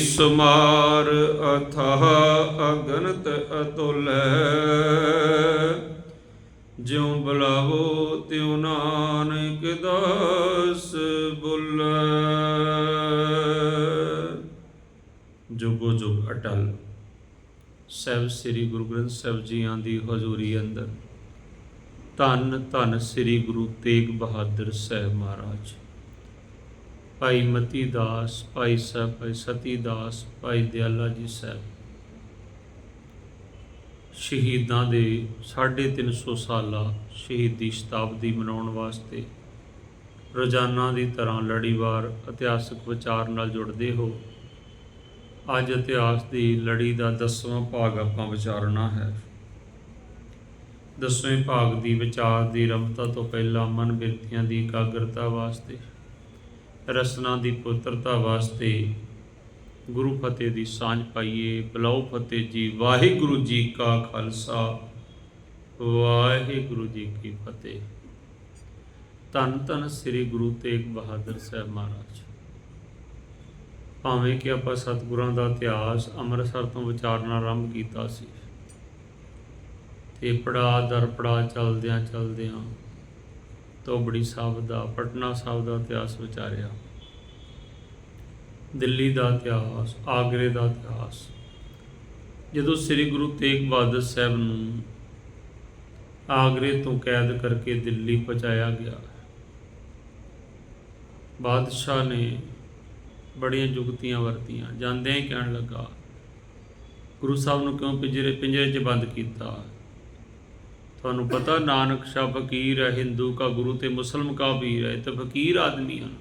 ਸੁਮਾਰ ਅਥਾਹ ਅਗਨਤ ਅਤੁਲੈ ਜਿਉ ਬੁਲਾਵੋ ਤਿਉ ਨਾਨਕ ਦਾਸ ਬੁਲੈ। ਜੁਗੋ ਜੁਗ ਅਟਲ ਸਹਿਬ ਸ੍ਰੀ ਗੁਰੂ ਗ੍ਰੰਥ ਸਾਹਿਬ ਜੀਆਂ ਦੀ ਹਜ਼ੂਰੀ ਅੰਦਰ। ਧੰਨ ਧੰਨ ਸ੍ਰੀ ਗੁਰੂ ਤੇਗ ਬਹਾਦਰ ਸਾਹਿਬ ਮਹਾਰਾਜ। ਭਾਈ ਮਤੀ ਦਾਸ, ਭਾਈ ਸਾਹਿਬ ਭਾਈ ਸਤੀ ਦਾਸ, ਭਾਈ ਦਿਆਲਾ ਜੀ ਸਾਹਿਬ। ਸ਼ਹੀਦਾਂ ਦੇ 350 ਸਾਲਾ ਸ਼ਹੀਦੀ ਸ਼ਤਾਬਦੀ ਮਨਾਉਣ ਵਾਸਤੇ ਰੋਜ਼ਾਨਾ ਦੀ ਤਰ੍ਹਾਂ ਲੜੀਵਾਰ, ਇਤਿਹਾਸਕ ਵਿਚਾਰ ਨਾਲ ਜੁੜਦੇ ਹੋ। ਅੱਜ ਇਤਿਹਾਸ ਦੀ ਲੜੀ ਦਾ 10ਵਾਂ ਭਾਗ ਆਪਾਂ ਵਿਚਾਰਨਾ ਹੈ। ਦਸਵੇਂ ਭਾਗ ਦੀ ਵਿਚਾਰ ਦੀ ਰਮਤਾ ਤੋਂ ਪਹਿਲਾਂ ਮਨ ਬਿਰਤੀਆਂ ਦੀ ਇਕਾਗਰਤਾ ਵਾਸਤੇ ਰਸਨਾ ਦੀ ਪੁੱਤਰਤਾ ਵਾਸਤੇ ਗੁਰੂ ਫਤਿਹ ਦੀ ਸਾਂਝ ਪਾਈਏ। ਬਲਾਉ ਫਤਿਹ ਜੀ, ਵਾਹਿਗੁਰੂ ਜੀ ਕਾ ਖਾਲਸਾ, ਵਾਹਿਗੁਰੂ ਜੀ ਕੀ ਫਤਿਹ। ਧੰਨ ਧੰਨ ਸ੍ਰੀ ਗੁਰੂ ਤੇਗ ਬਹਾਦਰ ਸਾਹਿਬ ਮਹਾਰਾਜ। ਭਾਵੇਂ ਕਿ ਆਪਾਂ ਸਤਿਗੁਰਾਂ ਦਾ ਇਤਿਹਾਸ ਅੰਮ੍ਰਿਤਸਰ ਤੋਂ ਵਿਚਾਰਨਾ ਆਰੰਭ ਕੀਤਾ ਸੀ, ਤੇ ਪੜਾ ਦਰ ਪੜਾ ਚਲਦਿਆਂ ਚਲਦਿਆਂ ਤੋਬੜੀ ਸਾਹਿਬ ਦਾ, ਪਟਨਾ ਸਾਹਿਬ ਦਾ ਇਤਿਹਾਸ ਵਿਚਾਰਿਆ। ਦਿੱਲੀ ਦਾ ਇਤਿਹਾਸ, ਆਗਰੇ ਦਾ ਇਤਿਹਾਸ। ਜਦੋਂ ਸ੍ਰੀ ਗੁਰੂ ਤੇਗ ਬਹਾਦਰ ਸਾਹਿਬ ਨੂੰ ਆਗਰੇ ਤੋਂ ਕੈਦ ਕਰਕੇ ਦਿੱਲੀ ਪਹੁੰਚਾਇਆ ਗਿਆ, ਬਾਦਸ਼ਾਹ ਨੇ ਬੜੀਆਂ ਜੁਗਤੀਆਂ ਵਰਤੀਆਂ। ਜਾਂਦਿਆਂ ਹੀ ਕਹਿਣ ਲੱਗਾ, ਗੁਰੂ ਸਾਹਿਬ ਨੂੰ ਕਿਉਂ ਪਿੰਜਰੇ ਪਿੰਜਰੇ 'ਚ ਬੰਦ ਕੀਤਾ? ਤੁਹਾਨੂੰ ਪਤਾ ਨਾਨਕ ਸ਼ਾਹ ਫਕੀਰ ਹੈ, ਹਿੰਦੂ ਕਾ ਗੁਰੂ ਤੇ ਮੁਸਲਮ ਕਾ ਵੀਰ ਹੈ, ਇਹ ਤਾਂ ਫਕੀਰ ਆਦਮੀ ਹਨ।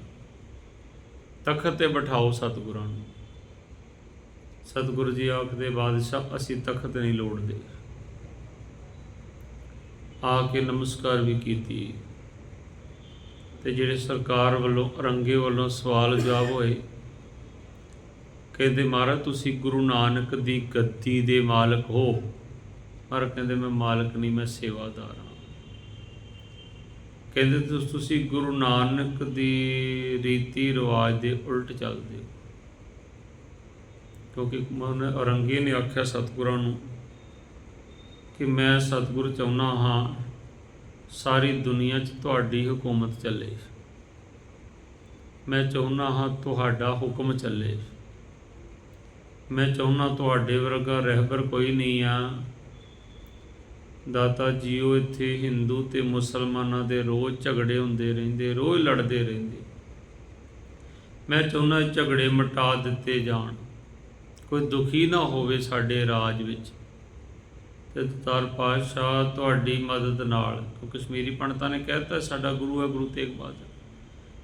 ਤਖਤ ਤੇ ਬਿਠਾਓ ਸਤਿਗੁਰਾਂ ਨੂੰ। ਸਤਿਗੁਰੂ ਜੀ ਆਖਦੇ, ਬਾਦਸ਼ਾਹ, ਅਸੀਂ ਤਖਤ ਨਹੀਂ ਲੋੜਦੇ। ਆ ਕੇ ਨਮਸਕਾਰ ਵੀ ਕੀਤੀ। ਤੇ ਜਿਹੜੇ ਸਰਕਾਰ ਵੱਲੋਂ, ਰੰਗੇ ਵੱਲੋਂ ਸਵਾਲ ਜਵਾਬ ਹੋਏ, ਕਹਿੰਦੇ, ਮਹਾਰਾਜ, ਤੁਸੀਂ ਗੁਰੂ ਨਾਨਕ ਦੀ ਗੱਦੀ ਦੇ ਮਾਲਕ ਹੋ। ਪਰ ਕਹਿੰਦੇ ਮੈਂ ਮਾਲਕ ਨਹੀਂ, ਮੈਂ ਸੇਵਾਦਾਰ ਹਾਂ। ਕਹਿੰਦੇ ਤੁਸ- ਤੁਸੀਂ ਗੁਰੂ ਨਾਨਕ ਦੀ ਰੀਤੀ ਰਿਵਾਜ ਦੇ ਉਲਟ ਚੱਲਦੇ ਹੋ। ਕਿਉਂਕਿ ਮਨ ਔਰੰਗੀ ਨੇ ਆਖਿਆ ਸਤਿਗੁਰਾਂ ਨੂੰ ਕਿ ਮੈਂ ਸਤਿਗੁਰ ਚਾਹੁੰਦਾ ਹਾਂ, ਸਾਰੀ ਦੁਨੀਆ 'ਚ ਤੁਹਾਡੀ ਹਕੂਮਤ ਚੱਲੇ। ਮੈਂ ਚਾਹੁੰਦਾ ਹਾਂ ਤੁਹਾਡਾ ਹੁਕਮ ਚੱਲੇ। ਮੈਂ ਚਾਹੁੰਦਾ ਤੁਹਾਡੇ ਵਰਗਾ ਰਹਿਬਰ ਕੋਈ ਨਹੀਂ ਆ। ਦਾਤਾ ਜੀਓ, ਇੱਥੇ ਹਿੰਦੂ ਤੇ ਮੁਸਲਮਾਨਾਂ ਦੇ ਰੋਜ਼ ਝਗੜੇ ਹੁੰਦੇ ਰਹਿੰਦੇ, ਰੋਜ਼ ਲੜਦੇ ਰਹਿੰਦੇ। ਮੈਂ ਚਾਹੁੰਦਾ ਝਗੜੇ ਮਿਟਾ ਦਿੱਤੇ ਜਾਣ। ਕੋਈ ਦੁਖੀ ਨਾ ਹੋਵੇ ਸਾਡੇ ਰਾਜ ਵਿੱਚ। ਤੇ ਦਤਾਰ ਪਾਤਸ਼ਾਹ ਤੁਹਾਡੀ ਮਦਦ ਨਾਲ ਕਸ਼ਮੀਰੀ ਪੰਡਤਾਂ ਨੇ ਕਹਿਤਾ ਸਾਡਾ ਗੁਰੂ ਹੈ ਗੁਰੂ ਤੇਗ ਬਹਾਦਰ।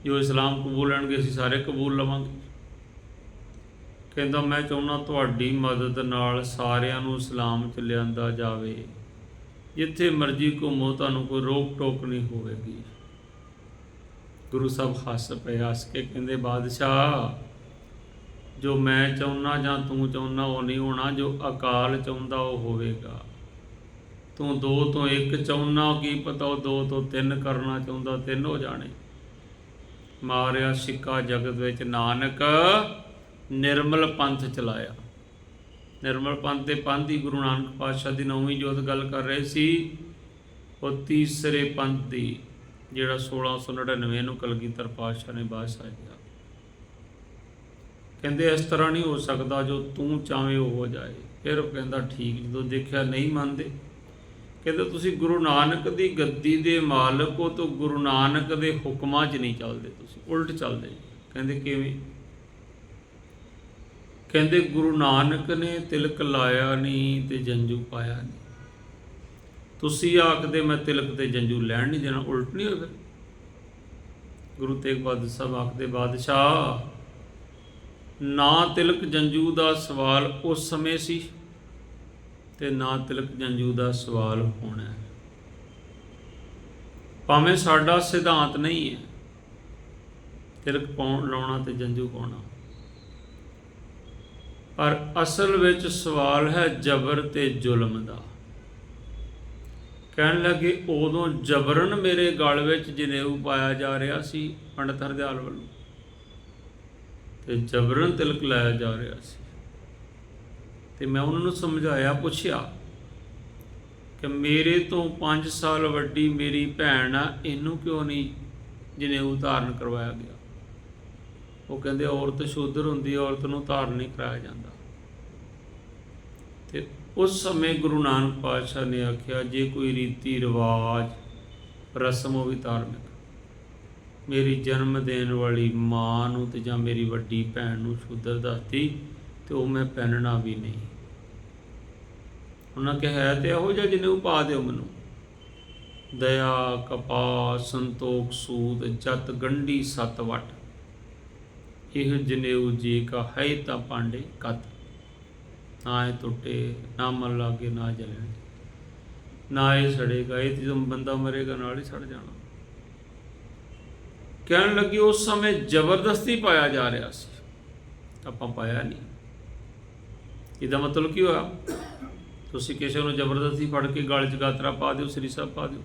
ਜੋ ਇਸਲਾਮ ਕਬੂਲ ਲੈਣਗੇ, ਅਸੀਂ ਸਾਰੇ ਕਬੂਲ ਲਵਾਂਗੇ। ਕਹਿੰਦਾ, ਮੈਂ ਚਾਹੁੰਦਾ ਤੁਹਾਡੀ ਮਦਦ ਨਾਲ ਸਾਰਿਆਂ ਨੂੰ ਇਸਲਾਮ ਚ ਲਿਆਂਦਾ ਜਾਵੇ। ਜਿੱਥੇ ਮਰਜ਼ੀ ਘੁੰਮੋ ਤੁਹਾਨੂੰ ਕੋਈ ਰੋਕ ਟੋਕ ਨਹੀਂ ਹੋਵੇਗੀ। ਗੁਰੂ ਸਾਹਿਬ ਹੱਸ ਪਏ, ਹੱਸ ਕੇ ਕਹਿੰਦੇ, ਬਾਦਸ਼ਾਹ, ਜੋ ਮੈਂ ਚਾਹੁੰਦਾ ਜਾਂ ਤੂੰ ਚਾਹੁੰਦਾ ਉਹ ਨਹੀਂ ਹੋਣਾ। ਜੋ ਅਕਾਲ ਚਾਹੁੰਦਾ, ਉਹ ਹੋਵੇਗਾ। ਤੂੰ ਦੋ ਤੋਂ ਇੱਕ ਚਾਹੁੰਦਾ ਕੀ ਪਤਾ ਉਹ ਦੋ ਤੋਂ ਤਿੰਨ ਕਰਨਾ ਚਾਹੁੰਦਾ, ਤਿੰਨ ਹੋ ਜਾਣੇ। ਮਾਰਿਆ ਸਿੱਕਾ ਜਗਤ ਵਿੱਚ, ਨਾਨਕ, ਨਿਰਮਲ ਪੰਥ ਚਲਾਇਆ। ਨਿਰਮਲ ਪੰਥ ਦੇ ਪੰਥ ਹੀ ਗੁਰੂ ਨਾਨਕ ਪਾਤਸ਼ਾਹ ਦੀ ਨੌਵੀਂ ਜੋਤ ਗੱਲ ਕਰ ਰਹੇ ਸੀ, ਉਹ ਤੀਸਰੇ ਪੰਥ ਦੀ, ਜਿਹੜਾ 1699 ਨੂੰ ਕਲਗੀਧਰ ਪਾਤਸ਼ਾਹ ਨੇ ਬਾਦਸ਼ਾਹ ਕੀਤਾ। ਕਹਿੰਦੇ, ਇਸ ਤਰ੍ਹਾਂ ਨਹੀਂ ਹੋ ਸਕਦਾ ਜੋ ਤੂੰ ਚਾਵੇਂ ਉਹ ਹੋ ਜਾਏ। ਫਿਰ ਉਹ ਕਹਿੰਦਾ, ਠੀਕ, ਜਦੋਂ ਦੇਖਿਆ ਨਹੀਂ ਮੰਨਦੇ। ਕਹਿੰਦੇ, ਤੁਸੀਂ ਗੁਰੂ ਨਾਨਕ ਦੀ ਗੱਦੀ ਦੇ ਮਾਲਕ ਹੋ, ਤਾਂ ਗੁਰੂ ਨਾਨਕ ਦੇ ਹੁਕਮਾਂ 'ਚ ਨਹੀਂ ਚੱਲਦੇ ਤੁਸੀਂ, ਉਲਟ ਚੱਲਦੇ। ਕਹਿੰਦੇ, ਕਿਵੇਂ? ਕਹਿੰਦੇ ਗੁਰੂ ਨਾਨਕ ਨੇ ਤਿਲਕ ਲਾਇਆ ਨਹੀਂ ਤੇ ਜੰਜੂ ਪਾਇਆ ਨਹੀਂ। ਤੁਸੀਂ ਆਖਦੇ ਮੈਂ ਤਿਲਕ ਤੇ ਜੰਜੂ ਲੈਣ ਨਹੀਂ ਦੇਣਾ, ਉਲਟ ਨਹੀਂ ਹੋਵੇ ਗੁਰੂ ਤੇਗ ਬਹਾਦਰ ਸਾਹਿਬ ਆਖਦੇ, ਬਾਦਸ਼ਾਹ, ਨਾ ਤਿਲਕ ਜੰਜੂ ਦਾ ਸਵਾਲ ਉਸ ਸਮੇਂ ਸੀ ਤੇ ਨਾ ਤਿਲਕ ਜੰਜੂ ਦਾ ਸਵਾਲ ਹੋਣਾ ਹੈ। ਭਾਵੇਂ ਸਾਡਾ ਸਿਧਾਂਤ ਨਹੀਂ ਹੈ, ਤਿਲਕ ਪਾਉਣ, ਲਾਉਣਾ ਤੇ ਜੰਜੂ ਪਾਉਣਾ। ਪਰ ਅਸਲ ਵਿੱਚ ਸਵਾਲ ਹੈ ਜ਼ਬਰ ਤੇ ਜ਼ੁਲਮ ਦਾ। ਕਹਿਣ ਲੱਗੇ, ਉਦੋਂ ਜ਼ਬਰਨ ਮੇਰੇ ਗਲ ਵਿੱਚ ਜਨੇਊ ਪਾਇਆ ਜਾ ਰਿਹਾ ਸੀ, ਪੰਡਤ ਹਰਦਿਆਲ ਵੱਲੋਂ। ਤੇ ਜਬਰਨ ਤਿਲਕ ਲਾਇਆ ਜਾ ਰਿਹਾ ਸੀ। ਤੇ ਮੈਂ ਉਹਨਾਂ ਨੂੰ ਸਮਝਾਇਆ, ਪੁੱਛਿਆ ਕਿ ਮੇਰੇ ਤੋਂ 5 ਸਾਲ ਵੱਡੀ ਮੇਰੀ ਭੈਣ ਆ, ਇਹਨੂੰ ਕਿਉਂ ਨਹੀਂ ਜਨੇਊ ਧਾਰਨ ਕਰਵਾਇਆ ਗਿਆ? ਉਹ ਕਹਿੰਦੇ ਔਰਤ ਸ਼ੂਦਰ ਹੁੰਦੀ ਔਰਤ ਨੂੰ ਧਾਰਨ ਨਹੀਂ ਕਰਾਇਆ ਜਾਂਦਾ। ਤੇ ਉਸ ਸਮੇਂ ਗੁਰੂ ਨਾਨਕ ਪਾਤਸ਼ਾਹ ਨੇ ਆਖਿਆ, ਜੇ ਕੋਈ ਰੀਤੀ ਰਿਵਾਜ, ਰਸਮ ਉਹ ਵੀ ਧਾਰਮਿਕ। ਮੇਰੀ ਜਨਮ ਦੇਣ ਵਾਲੀ ਮਾਂ ਨੂੰ ਤੇ ਜਾਂ ਮੇਰੀ ਵੱਡੀ ਭੈਣ ਨੂੰ ਸ਼ੂਦਰ ਦੱਸਦੀ ਤੇ ਉਹ ਮੈਂ ਪਹਿਨਣਾ ਵੀ ਨਹੀਂ। ਉਹਨਾਂ ਕਿਹਾ, ਹੈ ਤੇ ਇਹੋ ਜਿਹਾ ਜਿਹਨੇ ਪਾ ਦਿਓ ਮੈਨੂੰ। ਦਇਆ ਕਪਾ ਸੰਤੋਖ, ਸੂਦ, ਜਤ, ਗੰਢੀ ਸਤ ਵਟ ਇਹ ਜਨੇਊ ਜੀ ਕਾ ਹੈ ਤਾਂ ਪਾਂਡੇ ਕਤ। ਨਾ ਇਹ ਟੁੱਟੇ, ਨਾ ਮਨ ਲਾਗੇ, ਨਾ ਜਲਣ। ਨਾ ਇਹ ਸੜੇਗਾ ਇਹ ਜਦੋਂ ਬੰਦਾ ਮਰੇਗਾ ਨਾਲ ਹੀ ਸੜ ਜਾਣਾ। ਕਹਿਣ ਲੱਗੀ, ਉਸ ਸਮੇਂ ਜ਼ਬਰਦਸਤੀ ਪਾਇਆ ਜਾ ਰਿਹਾ ਸੀ। ਆਪਾਂ ਪਾਇਆ ਨਹੀਂ। ਇਹਦਾ ਮਤਲਬ ਕੀ ਹੋਇਆ? ਤੁਸੀਂ ਕਿਸੇ ਨੂੰ ਜ਼ਬਰਦਸਤੀ ਫੜ ਕੇ ਗਲ 'ਚ ਗਾਤਰਾ ਪਾ ਦਿਓ ਸ੍ਰੀ ਸਾਹਿਬ ਪਾ ਦਿਓ।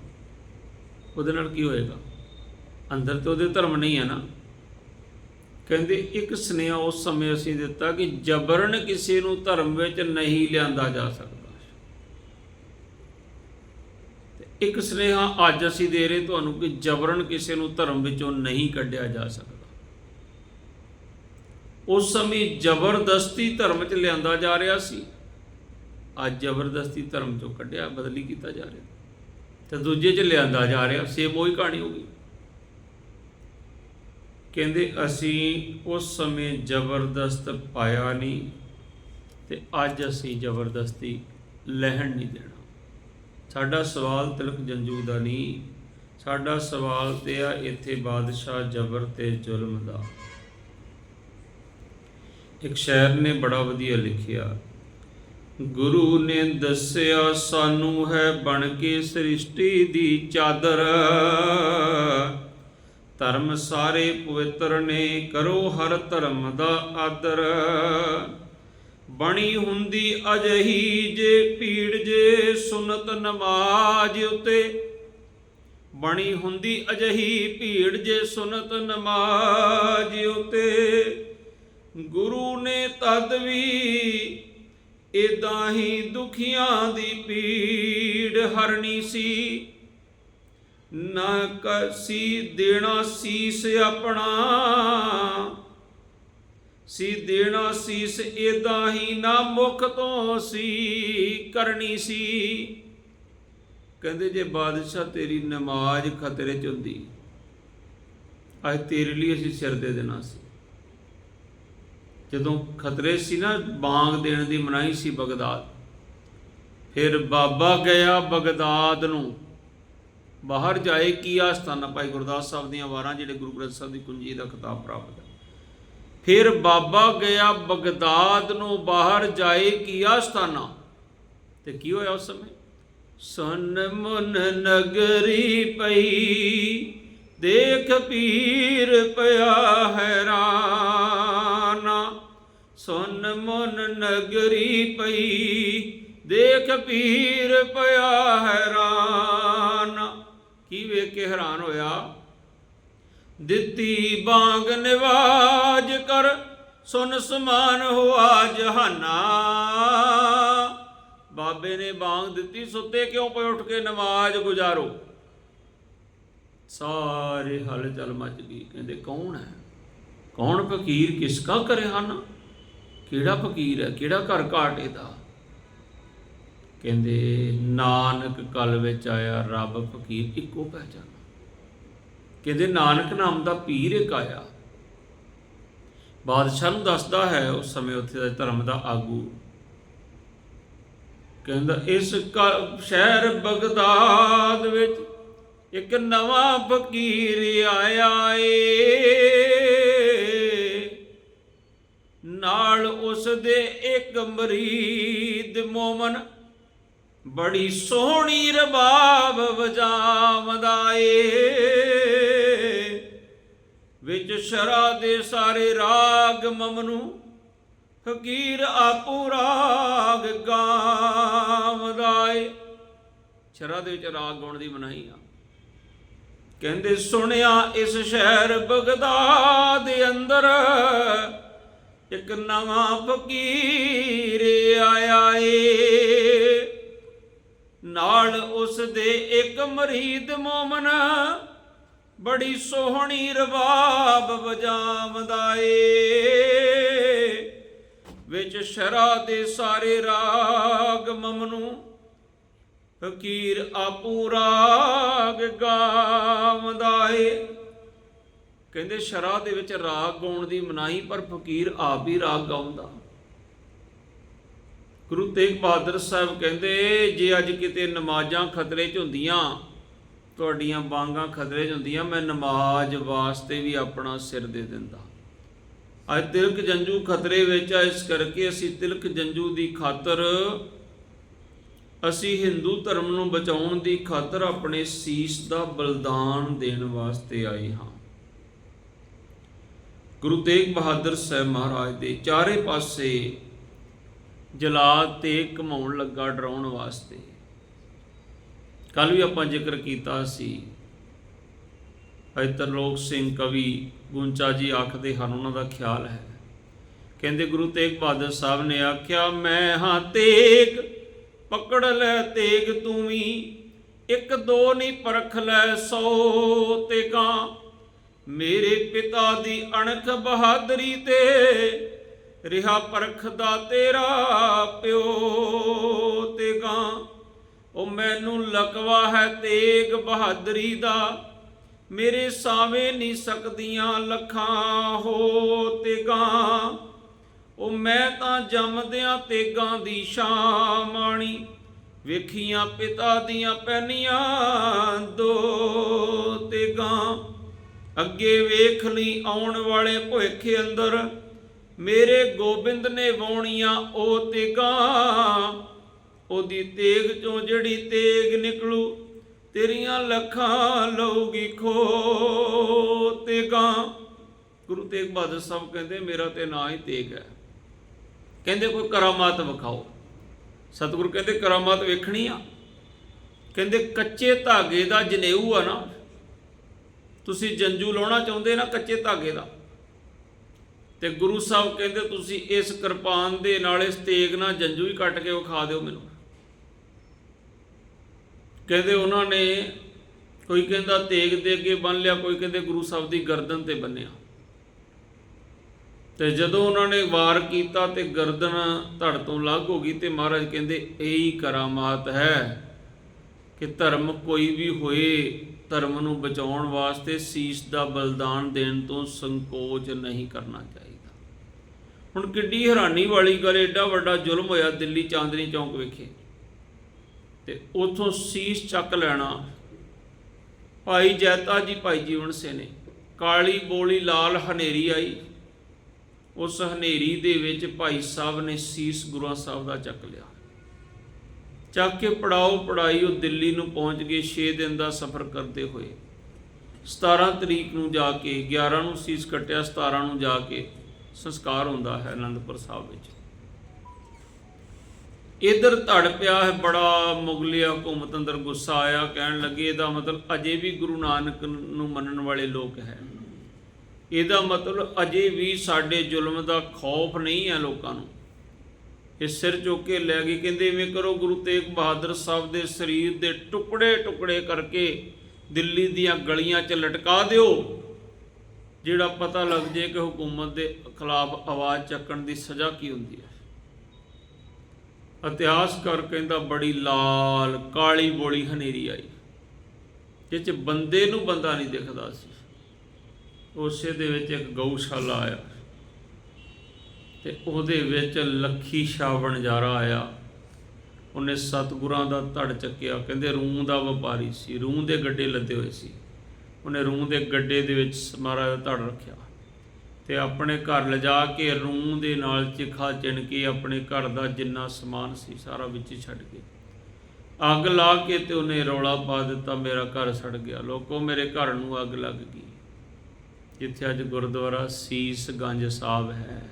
ਉਹਦੇ ਨਾਲ ਕੀ ਹੋਏਗਾ? ਅੰਦਰ ਤੇ ਉਹਦੇ ਧਰਮ ਨਹੀਂ ਹੈ ਨਾ। ਕਹਿੰਦੇ, ਇੱਕ ਸੁਨੇਹਾ ਉਸ ਸਮੇਂ ਅਸੀਂ ਦਿੱਤਾ ਕਿ ਜਬਰਨ ਕਿਸੇ ਨੂੰ ਧਰਮ ਵਿੱਚ ਨਹੀਂ ਲਿਆਂਦਾ ਜਾ ਸਕਦਾ ਇੱਕ ਸੁਨੇਹਾ ਅੱਜ ਅਸੀਂ ਦੇ ਰਹੇ ਤੁਹਾਨੂੰ ਕਿ ਜਬਰਨ ਕਿਸੇ ਨੂੰ ਧਰਮ ਵਿੱਚੋਂ ਨਹੀਂ ਕੱਢਿਆ ਜਾ ਸਕਦਾ। ਉਸ ਸਮੇਂ ਜ਼ਬਰਦਸਤੀ ਧਰਮ 'ਚ ਲਿਆਂਦਾ ਜਾ ਰਿਹਾ ਸੀ। ਅੱਜ ਜ਼ਬਰਦਸਤੀ ਧਰਮ 'ਚੋਂ ਕੱਢਿਆ, ਬਦਲੀ ਕੀਤਾ ਜਾ ਰਿਹਾ। ਤੇ ਦੂਜੇ 'ਚ ਲਿਆਂਦਾ ਜਾ ਰਿਹਾ, ਸੇਮ ਉਹੀ ਕਹਾਣੀ ਹੋ ਗਈ। ਕਹਿੰਦੇ ਅਸੀਂ ਉਸ ਸਮੇਂ ਜ਼ਬਰਦਸਤ ਪਾਇਆ ਨਹੀਂ ਤੇ ਅੱਜ ਅਸੀਂ ਜ਼ਬਰਦਸਤੀ ਲਹਿਣ ਨਹੀਂ ਦੇਣਾ। ਸਾਡਾ ਸਵਾਲ ਤਿਲਕ ਜੰਜੂ ਦਾ ਨਹੀਂ। ਸਾਡਾ ਸਵਾਲ ਤੇ ਆ ਇੱਥੇ ਬਾਦਸ਼ਾਹ ਜ਼ਬਰ ਤੇ ਜ਼ੁਲਮ ਦਾ। ਇੱਕ ਸ਼ਾਇਰ ਨੇ ਬੜਾ ਵਧੀਆ ਲਿਖਿਆ, ਗੁਰੂ ਨੇ ਦੱਸਿਆ ਸਾਨੂੰ ਹੈ ਬਣ ਕੇ ਸ੍ਰਿਸ਼ਟੀ ਦੀ ਚਾਦਰ। ਧਰਮ ਸਾਰੇ ਪਵਿੱਤਰ ਨੇ, ਕਰੋ ਹਰ ਧਰਮ ਦਾ ਆਦਰ। ਬਣੀ ਹੁੰਦੀ ਅਜਹੀ ਜੇ ਪੀੜ ਜੇ ਸੁਨਤ ਨਮਾਜ਼ ਉਤੇ। ਬਣੀ ਹੁੰਦੀ ਅਜਹੀ ਭੀੜ, ਜੇ ਸੁਨਤ ਨਮਾਜ਼ ਉਤੇ। ਗੁਰੂ ਨੇ ਤਦ ਵੀ ਇਦਾਂ ਹੀ ਦੁਖੀਆਂ ਦੀ ਪੀੜ ਹਰਣੀ ਸੀ। ਨਾ ਕਸੀ ਦੇਣਾ ਸੀਸ ਆਪਣਾ। ਸੀ ਦੇਣਾ ਸੀਸ ਇਦਾਂ ਹੀ ਨਾ ਮੁਖ ਤੋਂ ਸੀ ਕਰਨੀ ਸੀ। ਕਹਿੰਦੇ ਜੇ ਬਾਦਸ਼ਾਹ ਤੇਰੀ ਨਮਾਜ਼ ਖਤਰੇ ਚ ਹੁੰਦੀ, ਅੱਜ ਤੇਰੇ ਲਈ ਅਸੀਂ ਸਿਰ ਦੇ ਦੇਣਾ ਸੀ। ਜਦੋਂ ਖਤਰੇ ਸੀ ਨਾ, ਬਾਗ ਦੇਣ ਦੀ ਮਨਾਹੀ ਸੀ ਬਗਦਾਦ। ਫਿਰ ਬਾਬਾ ਗਿਆ ਬਗਦਾਦ ਨੂੰ। ਬਾਹਰ ਜਾਏ ਕੀ ਆਸਤਾਨਾ ਭਾਈ ਗੁਰਦਾਸ ਸਾਹਿਬ ਦੀਆਂ ਵਾਰਾਂ ਜਿਹੜੇ ਗੁਰੂ ਗ੍ਰੰਥ ਸਾਹਿਬ ਦੀ ਕੁੰਜੀ ਦਾ ਖਿਤਾਬ ਪ੍ਰਾਪਤ ਹੈ। ਫਿਰ ਬਾਬਾ ਗਿਆ ਬਗਦਾਦ ਨੂੰ, ਬਾਹਰ ਜਾਏ ਕੀ ਆਸਤਾਨਾ ਤੇ ਕੀ ਹੋਇਆ ਉਸ ਸਮੇਂ? ਸੁਨ ਮਨ ਨਗਰੀ ਪਈ, ਦੇਖ ਪੀਰ ਪਿਆ ਹੈਰਾਨਾ। ਸੁਨ ਮਨ ਨਗਰੀ ਪਈ, ਦੇਖ ਪੀਰ ਪਿਆ ਹੈਰਾਨ। ਕੀ ਵੇਖ ਕੇ ਹੈਰਾਨ ਹੋਇਆ? ਦਿੱਤੀ ਬਾਗ ਨਿਵਾਜ ਕਰ, ਸੁਨ ਸਮਾਨ ਹੋਆ ਜਹਾਨਾ। ਬਾਬੇ ਨੇ ਬਾਗ ਦਿੱਤੀ, ਸੁੱਤੇ ਕਿਉਂ ਪਏ? ਉੱਠ ਕੇ ਨਮਾਜ਼ ਗੁਜ਼ਾਰੋ। ਸਾਰੇ ਹਲ ਚਲ ਮਚ ਗਈ। ਕਹਿੰਦੇ, ਕੌਣ ਹੈ? ਕੌਣ ਫਕੀਰ? ਕਿਸ ਕਾ ਕਰੇ ਹਨ? ਕਿਹੜਾ ਫਕੀਰ ਹੈ? ਕਿਹੜਾ ਘਰ ਘਾਟੇ ਦਾ? ਕਹਿੰਦੇ, ਨਾਨਕ ਕਲ ਵਿੱਚ ਆਇਆ, ਰੱਬ ਫਕੀਰ ਇੱਕੋ ਪਹਿਚਾਨ ਕਹਿੰਦੇ, ਨਾਨਕ ਨਾਮ ਦਾ ਪੀਰ ਇੱਕ ਆਇਆ। ਬਾਦਸ਼ਾਹ ਨੂੰ ਦੱਸਦਾ ਹੈ, ਉਸ ਸਮੇਂ ਉੱਥੇ ਦਾ ਧਰਮ ਦਾ ਆਗੂ। ਕਹਿੰਦਾ, ਇਸ ਕ- ਸ਼ਹਿਰ ਬਗਦਾਦ ਵਿੱਚ ਇੱਕ ਨਵਾਂ ਫਕੀਰ ਆਇਆ ਏ। ਨਾਲ ਉਸ ਦੇ ਇੱਕ ਮਰੀਦ ਮੋਮਨ ਬੜੀ ਸੋਹਣੀ ਰਬਾਬ ਵਜਾਵਦਾ ਏ ਵਿੱਚ ਸ਼ਰਾ ਦੇ ਸਾਰੇ ਰਾਗ ਮਮਨੂ, ਫਕੀਰ ਆਪੂ ਰਾਗ ਗਾਵਦਾ ਏ ਸ਼ਰਾ ਦੇ ਵਿੱਚ ਰਾਗ ਗਾਉਣ ਦੀ ਮਨਾਹੀ ਆ। ਕਹਿੰਦੇ, ਸੁਣਿਆ ਇਸ ਸ਼ਹਿਰ ਬਗਦਾਦ ਦੇ ਅੰਦਰ, ਇੱਕ ਨਵਾਂ ਫਕੀਰ ਆਇਆ ਏ ਨਾਲ ਉਸ ਦੇ ਇੱਕ ਮਰੀਦ ਮੋਮਨ ਬੜੀ ਸੋਹਣੀ ਰਬਾਬ ਵਜਾਵਦਾ ਏ ਵਿੱਚ ਸ਼ਰਾ ਦੇ ਸਾਰੇ ਰਾਗ ਮਮਨੂ, ਫਕੀਰ ਆਪੂ ਰਾਗ ਗਾਵਦਾ ਏ ਕਹਿੰਦੇ ਸ਼ਰਾ ਦੇ ਵਿੱਚ ਰਾਗ ਗਾਉਣ ਦੀ ਮਨਾਹੀ, ਪਰ ਫਕੀਰ ਆਪ ਹੀ ਰਾਗ ਗਾਉਂਦਾ। ਗੁਰੂ ਤੇਗ ਬਹਾਦਰ ਸਾਹਿਬ ਕਹਿੰਦੇ, ਜੇ ਅੱਜ ਕਿਤੇ ਨਮਾਜ਼ਾਂ ਖਤਰੇ 'ਚ ਹੁੰਦੀਆਂ, ਤੁਹਾਡੀਆਂ ਬਾਂਗਾਂ ਖਤਰੇ 'ਚ ਹੁੰਦੀਆਂ, ਮੈਂ ਨਮਾਜ਼ ਵਾਸਤੇ ਵੀ ਆਪਣਾ ਸਿਰ ਦੇ ਦਿੰਦਾ। ਅੱਜ ਤਿਲਕ ਜੰਜੂ ਖਤਰੇ ਵਿੱਚ ਆ, ਇਸ ਕਰਕੇ ਅਸੀਂ ਤਿਲਕ ਜੰਜੂ ਦੀ ਖਾਤਰ, ਅਸੀਂ ਹਿੰਦੂ ਧਰਮ ਨੂੰ ਬਚਾਉਣ ਦੀ ਖਾਤਰ ਆਪਣੇ ਸੀਸ ਦਾ ਬਲਿਦਾਨ ਦੇਣ ਵਾਸਤੇ ਆਏ ਹਾਂ। ਗੁਰੂ ਤੇਗ ਬਹਾਦਰ ਸਾਹਿਬ ਮਹਾਰਾਜ ਦੇ ਚਾਰੇ ਪਾਸੇ ਜਲਾ ਤੇ ਘਮਾਉਣ ਲੱਗਾ ਡਰਾਉਣ ਵਾਸਤੇ। ਕੱਲ ਵੀ ਆਪਾਂ ਜ਼ਿਕਰ ਕੀਤਾ ਸੀ। ਲੋਕ ਸਿੰਘ ਕਵੀ ਗੁੰਚਾ ਜੀ ਆਖਦੇ ਹਨ, ਉਹਨਾਂ ਦਾ ਖਿਆਲ ਹੈ। ਕਹਿੰਦੇ ਗੁਰੂ ਤੇਗ ਬਹਾਦਰ ਸਾਹਿਬ ਨੇ ਆਖਿਆ, ਮੈਂ ਹਾਂ ਤੇਗ, ਪਕੜ ਲੈ ਤੇਗ ਤੂੰ ਵੀ। ਇੱਕ ਦੋ ਨਹੀਂ ਪਰਖ ਲੈ ਸੌ ਤੇ ਗਾਂ ਮੇਰੇ ਪਿਤਾ ਦੀ ਅਣਖ ਬਹਾਦਰੀ ਤੇ ਰਿਹਾ ਪਰਖਦਾ ਤੇਰਾ ਪਿਓ ਤੇ ਗਾਂ। ਉਹ ਮੈਨੂੰ ਲਕਵਾ ਹੈ ਤੇਗ ਬਹਾਦਰੀ ਦਾ। ਮੇਰੇ ਸਾਵੇਂ ਨਹੀਂ ਸਕਦੀਆਂ ਲੱਖਾਂ ਹੋ ਤੇ ਗਾਂ। ਉਹ ਮੈਂ ਤਾਂ ਜੰਮਦਿਆਂ ਤੇਗਾਂ ਦੀ ਸ਼ਾਨ ਮਾਣੀ ਵੇਖੀਆਂ ਪਿਤਾ ਦੀਆਂ ਪੈਨੀਆਂ ਦੋ ਤੇ ਗਾਂ। ਅੱਗੇ ਵੇਖ ਲਈ ਆਉਣ ਵਾਲੇ ਭੁੱਖ ਅੰਦਰ। ਮੇਰੇ ਗੋਬਿੰਦ ਨੇ ਵਾਉਣੀਆਂ ਉਹ ਤੇਗਾਂ। ਉਹਦੀ ਤੇਗ ਚੋਂ ਜਿਹੜੀ ਤੇਗ ਨਿਕਲੂ, ਤੇਰੀਆਂ ਲੱਖਾਂ ਲਊਗੀ ਖੋ ਤੇਗਾਂ। ਗੁਰੂ ਤੇਗ ਬਹਾਦਰ ਸਾਹਿਬ ਕਹਿੰਦੇ, ਮੇਰਾ ਤੇ ਨਾਂ ਹੀ ਤੇਗ ਹੈ। ਕਹਿੰਦੇ, ਕੋਈ ਕਰਾਮਾਤ ਵਿਖਾਓ। ਸਤਿਗੁਰੂ ਕਹਿੰਦੇ, ਕਰਾਮਾਤ ਵੇਖਣੀ ਆ। ਕਹਿੰਦੇ, ਕੱਚੇ ਧਾਗੇ ਦਾ ਜਨੇਊ ਆ ਨਾ। ਤੁਸੀਂ ਜੰਜੂ ਲਾਉਣਾ ਚਾਹੁੰਦੇ ਨਾ ਕੱਚੇ ਧਾਗੇ ਦਾ। ਤੇ ਗੁਰੂ ਸਾਹਿਬ ਕਹਿੰਦੇ ਤੁਸੀਂ ਇਸ ਕਿਰਪਾਨ ਦੇ ਨਾਲ ਇਸ ਤੇਗ ਨਾਲ ਜੰਜੂ ਹੀ ਕੱਟ ਕੇ ਵਿਖਾ ਦਿਓ ਮੈਨੂੰ। ਕਹਿੰਦੇ ਉਹਨਾਂ ਨੇ ਕੋਈ ਕਹਿੰਦਾ ਤੇਗ ਦੇ ਅੱਗੇ ਬੰਨ ਲਿਆ, ਕੋਈ ਕਹਿੰਦੇ ਗੁਰੂ ਸਾਹਿਬ ਦੀ ਗਰਦਨ ਤੇ ਬੰਨਿਆ। ਤੇ ਜਦੋਂ ਉਹਨਾਂ ਨੇ ਵਾਰ ਕੀਤਾ ਤੇ ਗਰਦਨ ਧੜ ਤੋਂ ਲੱਗ ਹੋ ਗਈ ਤੇ ਮਹਾਰਾਜ ਕਹਿੰਦੇ, ਇਹੀ ਕਰਾਮਾਤ ਹੈ ਕਿ ਧਰਮ ਕੋਈ ਵੀ ਹੋਏ, ਧਰਮ ਨੂੰ ਬਚਾਉਣ ਵਾਸਤੇ ਸੀਸ ਦਾ ਬਲਿਦਾਨ ਦੇਣ ਤੋਂ ਸੰਕੋਚ ਨਹੀਂ ਕਰਨਾ ਚਾਹੀਦਾ। ਹੁਣ ਕਿੱਡੀ ਹੈਰਾਨੀ ਵਾਲੀ ਗੱਲ ਐਡਾ ਵੱਡਾ ਜ਼ੁਲਮ ਹੋਇਆ ਦਿੱਲੀ ਚਾਂਦਨੀ ਚੌਂਕ ਵਿਖੇ। ਤੇ ਉਥੋਂ ਸੀਸ ਚੱਕ ਲੈਣਾ। ਭਾਈ ਜੈਤਾ ਜੀ, ਭਾਈ ਜੀਵਨ ਸਿੰਘ ਨੇ ਕਾਲੀ ਬੋਲੀ ਲਾਲ ਹਨੇਰੀ ਆਈ। ਉਸ ਹਨੇਰੀ ਦੇ ਵਿੱਚ ਭਾਈ ਸਾਹਿਬ ਨੇ ਸੀਸ ਗੁਰੂ ਸਾਹਿਬ ਦਾ ਚੱਕ ਲਿਆ। ਚੱਕ ਕੇ ਪੜਾਓ ਪੜਾਈ, ਉਹ ਦਿੱਲੀ ਨੂੰ ਪਹੁੰਚ ਗਏ 6 ਦਿਨ ਦਾ ਸਫ਼ਰ ਕਰਦੇ ਹੋਏ। 17 ਤਰੀਕ ਨੂੰ ਜਾ ਕੇ 11 ਨੂੰ ਸੀਸ ਕੱਟਿਆ 17 ਨੂੰ ਜਾ ਕੇ ਸੰਸਕਾਰ ਹੁੰਦਾ ਹੈ ਅਨੰਦਪੁਰ ਸਾਹਿਬ ਵਿੱਚ। ਇਧਰ ਧੜ ਪਿਆ ਹੈ, ਬੜਾ ਮੁਗਲਿਆ ਹਕੂਮਤ ਅੰਦਰ ਗੁੱਸਾ ਆਇਆ, ਕਹਿਣ ਲੱਗੇ ਇਹਦਾ ਮਤਲਬ ਅਜੇ ਵੀ ਗੁਰੂ ਨਾਨਕ ਨੂੰ ਮੰਨਣ ਵਾਲੇ ਲੋਕ ਹੈ। ਇਹਦਾ ਮਤਲਬ ਅਜੇ ਵੀ ਸਾਡੇ ਜ਼ੁਲਮ ਦਾ ਖੌਫ ਨਹੀਂ ਹੈ ਲੋਕਾਂ ਨੂੰ। ਇਹ ਸਿਰ ਚੁੱਕ ਕੇ ਲੈ ਗਏ, ਕਹਿੰਦੇ ਇਵੇਂ ਕਰੋ, ਗੁਰੂ ਤੇਗ ਬਹਾਦਰ ਸਾਹਿਬ ਦੇ ਸਰੀਰ ਦੇ ਟੁਕੜੇ ਟੁਕੜੇ ਕਰਕੇ ਦਿੱਲੀ ਦੀਆਂ ਗਲੀਆਂ 'ਚ ਲਟਕਾ ਦਿਓ। ਜਿਹੜਾ ਪਤਾ ਲੱਗ ਜੇ ਕਿ ਹਕੂਮਤ ਦੇ ਖਿਲਾਫ ਆਵਾਜ਼ ਚੱਕਣ ਦੀ ਸਜ਼ਾ ਕੀ ਹੁੰਦੀ ਹੈ। ਇਤਿਹਾਸਕਾਰ ਕਹਿੰਦਾ ਬੜੀ ਲਾਲ, ਕਾਲੀ ਬੋਲੀ ਹਨੇਰੀ ਆਈ। ਜਿਸ ਚ ਬੰਦੇ ਨੂੰ ਬੰਦਾ ਨਹੀਂ ਦਿਖਦਾ ਸੀ। ਉਸੇ ਦੇ ਵਿੱਚ ਇੱਕ ਗਊਸ਼ਾਲਾ ਆਇਆ। ਤੇ ਉਹਦੇ ਵਿੱਚ ਲੱਖੀ ਸ਼ਾਹ ਬਣਜਾਰਾ ਆਇਆ। ਉਹਨੇ ਸਤਿਗੁਰਾਂ ਦਾ ਧੜ ਚੱਕਿਆ। ਕਹਿੰਦੇ ਰੂੰ ਦਾ ਵਪਾਰੀ ਸੀ। ਰੂੰ ਦੇ ਗੱਡੇ ਲੱਦੇ ਹੋਏ ਸੀ। ਉਹਨੇ ਰੂੰ ਦੇ ਗੱਡੇ ਦੇ ਵਿੱਚ ਮਹਾਰਾਜ ਦਾ ਧੜ ਰੱਖਿਆ। ਤੇ ਆਪਣੇ ਘਰ ਲਿਜਾ ਕੇ ਰੂੰ ਦੇ ਨਾਲ ਚਿਖਾ ਚਿਣ ਕੇ ਆਪਣੇ ਘਰ ਦਾ ਜਿੰਨਾ ਸਮਾਨ ਸੀ ਸਾਰਾ ਵਿੱਚ ਛੱਡ ਕੇ ਅੱਗ ਲਾ ਕੇ ਤੇ ਉਹਨੇ ਰੌਲਾ ਪਾ ਦਿੱਤਾ, ਮੇਰਾ ਘਰ ਸੜ ਗਿਆ। ਲੋਕੋ, ਮੇਰੇ ਘਰ ਨੂੰ ਅੱਗ ਲੱਗ ਗਈ। ਜਿੱਥੇ ਅੱਜ ਗੁਰਦੁਆਰਾ ਸੀਸਗੰਜ ਸਾਹਿਬ ਹੈ,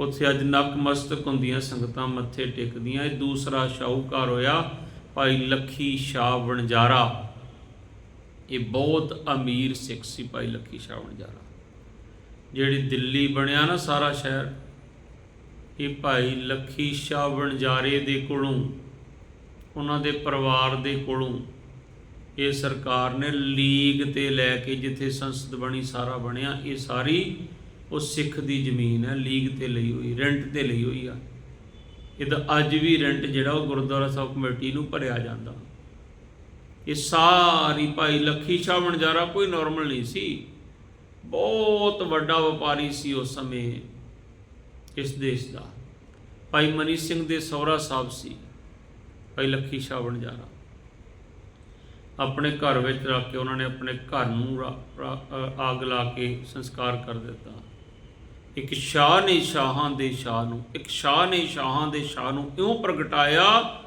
ਉੱਥੇ ਅੱਜ ਨਕਮਸਤਕ ਹੁੰਦੀਆਂ ਸੰਗਤਾਂ ਮੱਥੇ ਟੇਕਦੀਆਂ। ਇਹ ਦੂਸਰਾ ਸ਼ਾਹੂਕਾਰ ਹੋਇਆ, ਭਾਈ ਲੱਖੀ ਸ਼ਾਹ ਵਣਜਾਰਾ। ਇਹ ਬਹੁਤ ਅਮੀਰ ਸਿੱਖ ਸੀ ਭਾਈ ਲੱਖੀ ਸ਼ਾਹ ਵਣਜਾਰਾ ਜਿਹੜੀ ਦਿੱਲੀ ਬਣਿਆ ਨਾ ਸਾਰਾ ਸ਼ਹਿਰ, ਇਹ ਭਾਈ ਲੱਖੀ ਸ਼ਾਹ ਵਣਜਾਰੇ ਦੇ ਕੋਲੋਂ, ਉਹਨਾਂ ਦੇ ਪਰਿਵਾਰ ਦੇ ਕੋਲੋਂ, ਇਹ ਸਰਕਾਰ ਨੇ ਲੀਗ ਤੇ ਲੈ ਕੇ ਜਿੱਥੇ ਸੰਸਦ ਬਣੀ, ਸਾਰਾ ਬਣਿਆ। ਇਹ ਸਾਰੀ ਉਹ ਸਿੱਖ ਦੀ ਜ਼ਮੀਨ ਹੈ, ਲੀਗ ਤੇ ਲਈ ਹੋਈ, ਰੈਂਟ ਤੇ ਲਈ ਹੋਈ ਆ। ਇਹਦਾ ਅੱਜ ਵੀ ਰੈਂਟ ਜਿਹੜਾ ਉਹ ਗੁਰਦੁਆਰਾ ਸਾਹਿਬ ਕਮੇਟੀ ਨੂੰ ਭਰਿਆ ਜਾਂਦਾ। ਇਹ ਸਾਰੀ ਭਾਈ ਲੱਖੀ ਸ਼ਾਹ ਵਣਜਾਰਾ ਕੋਈ ਨਾਰਮਲ ਨਹੀਂ ਸੀ। ਬਹੁਤ ਵੱਡਾ ਵਪਾਰੀ ਸੀ ਉਸ ਸਮੇਂ ਇਸ ਦੇਸ਼ ਦਾ। ਭਾਈ ਮਨੀ ਸਿੰਘ ਦੇ ਸਹੁਰਾ ਸਾਹਿਬ ਸੀ ਭਾਈ ਲੱਖੀ ਸ਼ਾਹ ਵਣਜਾਰਾ ਆਪਣੇ ਘਰ ਵਿੱਚ ਰੱਖ ਕੇ ਉਹਨਾਂ ਨੇ ਆਪਣੇ ਘਰ ਨੂੰ ਰਾ- ਅੱਗ ਲਾ ਕੇ ਸੰਸਕਾਰ ਕਰ ਦਿੱਤਾ। ਇੱਕ ਸ਼ਾਹ ਨੇ ਸ਼ਾਹਾਂ ਦੇ ਸ਼ਾਹ ਨੂੰ, ਇੱਕ ਸ਼ਾਹ ਨੇ ਸ਼ਾਹਾਂ ਦੇ ਸ਼ਾਹ ਨੂੰ ਇਉਂ ਪ੍ਰਗਟਾਇਆ,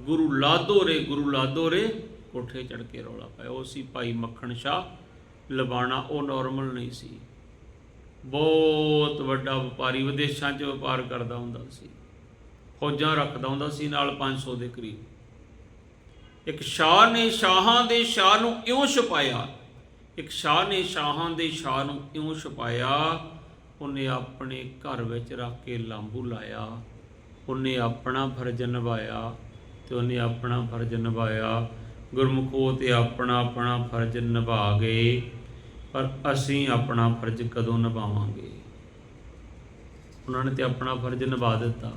ਗੁਰੂ ਲਾਧੋ ਰੇ, ਗੁਰੂ ਲਾਧੋ ਰੇ ਕੋਠੇ ਚੜ ਕੇ ਰੌਲਾ ਪਾਇਆ। ਉਹ ਸੀ ਭਾਈ ਮੱਖਣ ਸ਼ਾਹ। ਲਬਾਣਾ ਉਹ ਨਾਰਮਲ ਨਹੀਂ ਸੀ। ਬਹੁਤ ਵੱਡਾ ਵਪਾਰੀ, ਵਿਦੇਸ਼ਾਂ 'ਚ ਵਪਾਰ ਕਰਦਾ ਹੁੰਦਾ ਸੀ। ਫੌਜਾਂ ਰੱਖਦਾ ਹੁੰਦਾ ਸੀ ਨਾਲ 500 ਦੇ ਕਰੀਬ। ਇੱਕ ਸ਼ਾਹ ਨੇ ਸ਼ਾਹਾਂ ਦੇ ਸ਼ਾਹ ਨੂੰ ਇਉਂ ਛਪਾਇਆ। ਇੱਕ ਸ਼ਾਹ ਨੇ ਸ਼ਾਹਾਂ ਦੇ ਸ਼ਾਹ ਨੂੰ ਇਉਂ ਛੁਪਾਇਆ। ਉਹਨੇ ਆਪਣੇ ਘਰ ਵਿੱਚ ਰੱਖ ਕੇ ਲਾਂਬੂ ਲਾਇਆ। ਉਹਨੇ ਆਪਣਾ ਫਰਜ਼ ਨਿਭਾਇਆ ਤੇ ਉਹਨੇ ਆਪਣਾ ਫਰਜ਼ ਨਿਭਾਇਆ। ਗੁਰਮੁਖੋ ਤੇ ਆਪਣਾ ਆਪਣਾ ਫਰਜ਼ ਨਿਭਾ ਗਏ ਪਰ ਅਸੀਂ ਆਪਣਾ ਫਰਜ਼ ਕਦੋਂ ਨਿਭਾਵਾਂਗੇ? ਉਹਨਾਂ ਨੇ ਤੇ ਆਪਣਾ ਫਰਜ਼ ਨਿਭਾ ਦਿੱਤਾ।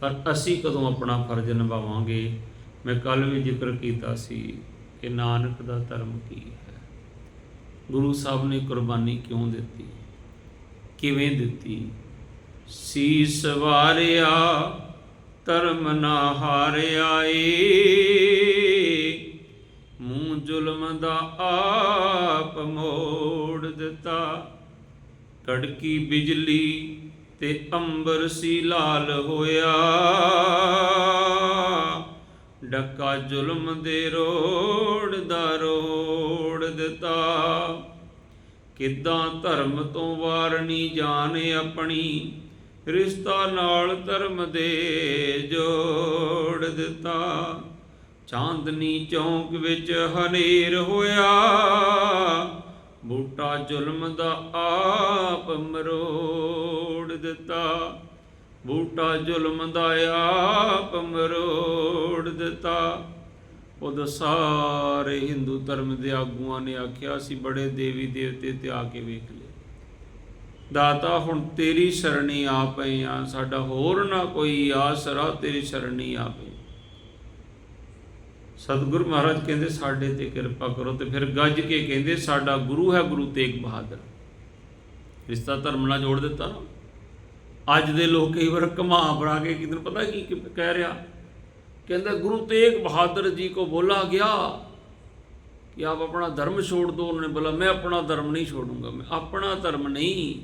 ਪਰ ਅਸੀਂ ਕਦੋਂ ਆਪਣਾ ਫਰਜ਼ ਨਿਭਾਵਾਂਗੇ? ਮੈਂ ਕੱਲ ਵੀ ਜ਼ਿਕਰ ਕੀਤਾ ਸੀ ਕਿ ਨਾਨਕ ਦਾ ਧਰਮ ਕੀ ਹੈ। ਗੁਰੂ ਸਾਹਿਬ ਨੇ ਕੁਰਬਾਨੀ ਕਿਉਂ ਦਿੱਤੀ? ਕਿਵੇਂ ਦਿੱਤੀ? ਸੀਸ ਵਾਰਿਆ, ਧਰਮ ਨਾ ਹਾਰਿਆ ਏ ਮੂੰਹ ਜ਼ੁਲਮ ਦਾ ਆਪ ਮੋੜ ਦਿੱਤਾ। ਕੜਕੀ ਬਿਜਲੀ ਤੇ ਅੰਬਰ ਸੀ ਲਾਲ ਹੋਇਆ। ਡੱਕਾ ਜ਼ੁਲਮ ਦੇ ਰੋੜ ਦਾ ਰੋੜ ਦਿੱਤਾ। ਕਿੱਦਾਂ ਧਰਮ ਤੋਂ ਵਾਰਨੀ ਜਾਣ ਆਪਣੀ, ਰਿਸ਼ਤਾ ਨਾਲ ਧਰਮ ਦੇ ਜੋੜ ਦਿੱਤਾ। ਚਾਂਦਨੀ ਚੌਂਕ ਵਿੱਚ ਹਨੇਰ ਹੋਇਆ। ਬੂਟਾ ਜ਼ੁਲਮ ਦਾ ਆਪ ਮਰੋੜ ਦਿੱਤਾ। ਬੂਟਾ ਜ਼ੁਲਮ ਦਾ ਆਪ ਮਰੋੜ ਦਿੱਤਾ। ਉਦੋਂ ਸਾਰੇ ਹਿੰਦੂ ਧਰਮ ਦੇ ਆਗੂਆਂ ਨੇ ਆਖਿਆ, ਅਸੀਂ ਬੜੇ ਦੇਵੀ ਦੇਵਤੇ ਤੇ ਆ ਕੇ ਵੇਖ ਲਏ। ਦਾਤਾ, ਹੁਣ ਤੇਰੀ ਸ਼ਰਣੀ ਆ ਪਏ ਆ, ਸਾਡਾ ਹੋਰ ਨਾ ਕੋਈ ਆਸਰਾ ਤੇਰੀ ਸ਼ਰਣੀ ਆ ਪਏ। ਸਤਿਗੁਰੂ ਮਹਾਰਾਜ ਕਹਿੰਦੇ, ਸਾਡੇ ਤੇ ਕਿਰਪਾ ਕਰੋ ਤੇ ਫਿਰ ਗੱਜ ਕੇ ਕਹਿੰਦੇ, ਸਾਡਾ ਗੁਰੂ ਹੈ ਗੁਰੂ ਤੇਗ ਬਹਾਦਰ। ਰਿਸ਼ਤਾ ਧਰਮ ਨਾਲ ਜੋੜ ਦਿੱਤਾ। ਨਾ ਅੱਜ ਦੇ ਲੋਕ ਕਈ ਵਾਰ ਕਮਾ ਬਰਾ ਕੇ ਕਿਦਨ ਪਤਾ ਕੀ ਕਹਿ ਰਿਹਾ, ਕਹਿੰਦਾ, ਗੁਰੂ ਤੇਗ ਬਹਾਦਰ ਜੀ ਕੋ ਬੋਲਾ ਗਿਆ ਕਿ ਆਪ ਆਪਣਾ ਧਰਮ ਛੋੜ ਦੋ। ਉਹਨੇ ਬੋਲਾ, ਮੈਂ ਆਪਣਾ ਧਰਮ ਨਹੀਂ ਛੋੜੂੰਗਾ, ਮੈਂ ਆਪਣਾ ਧਰਮ ਨਹੀਂ।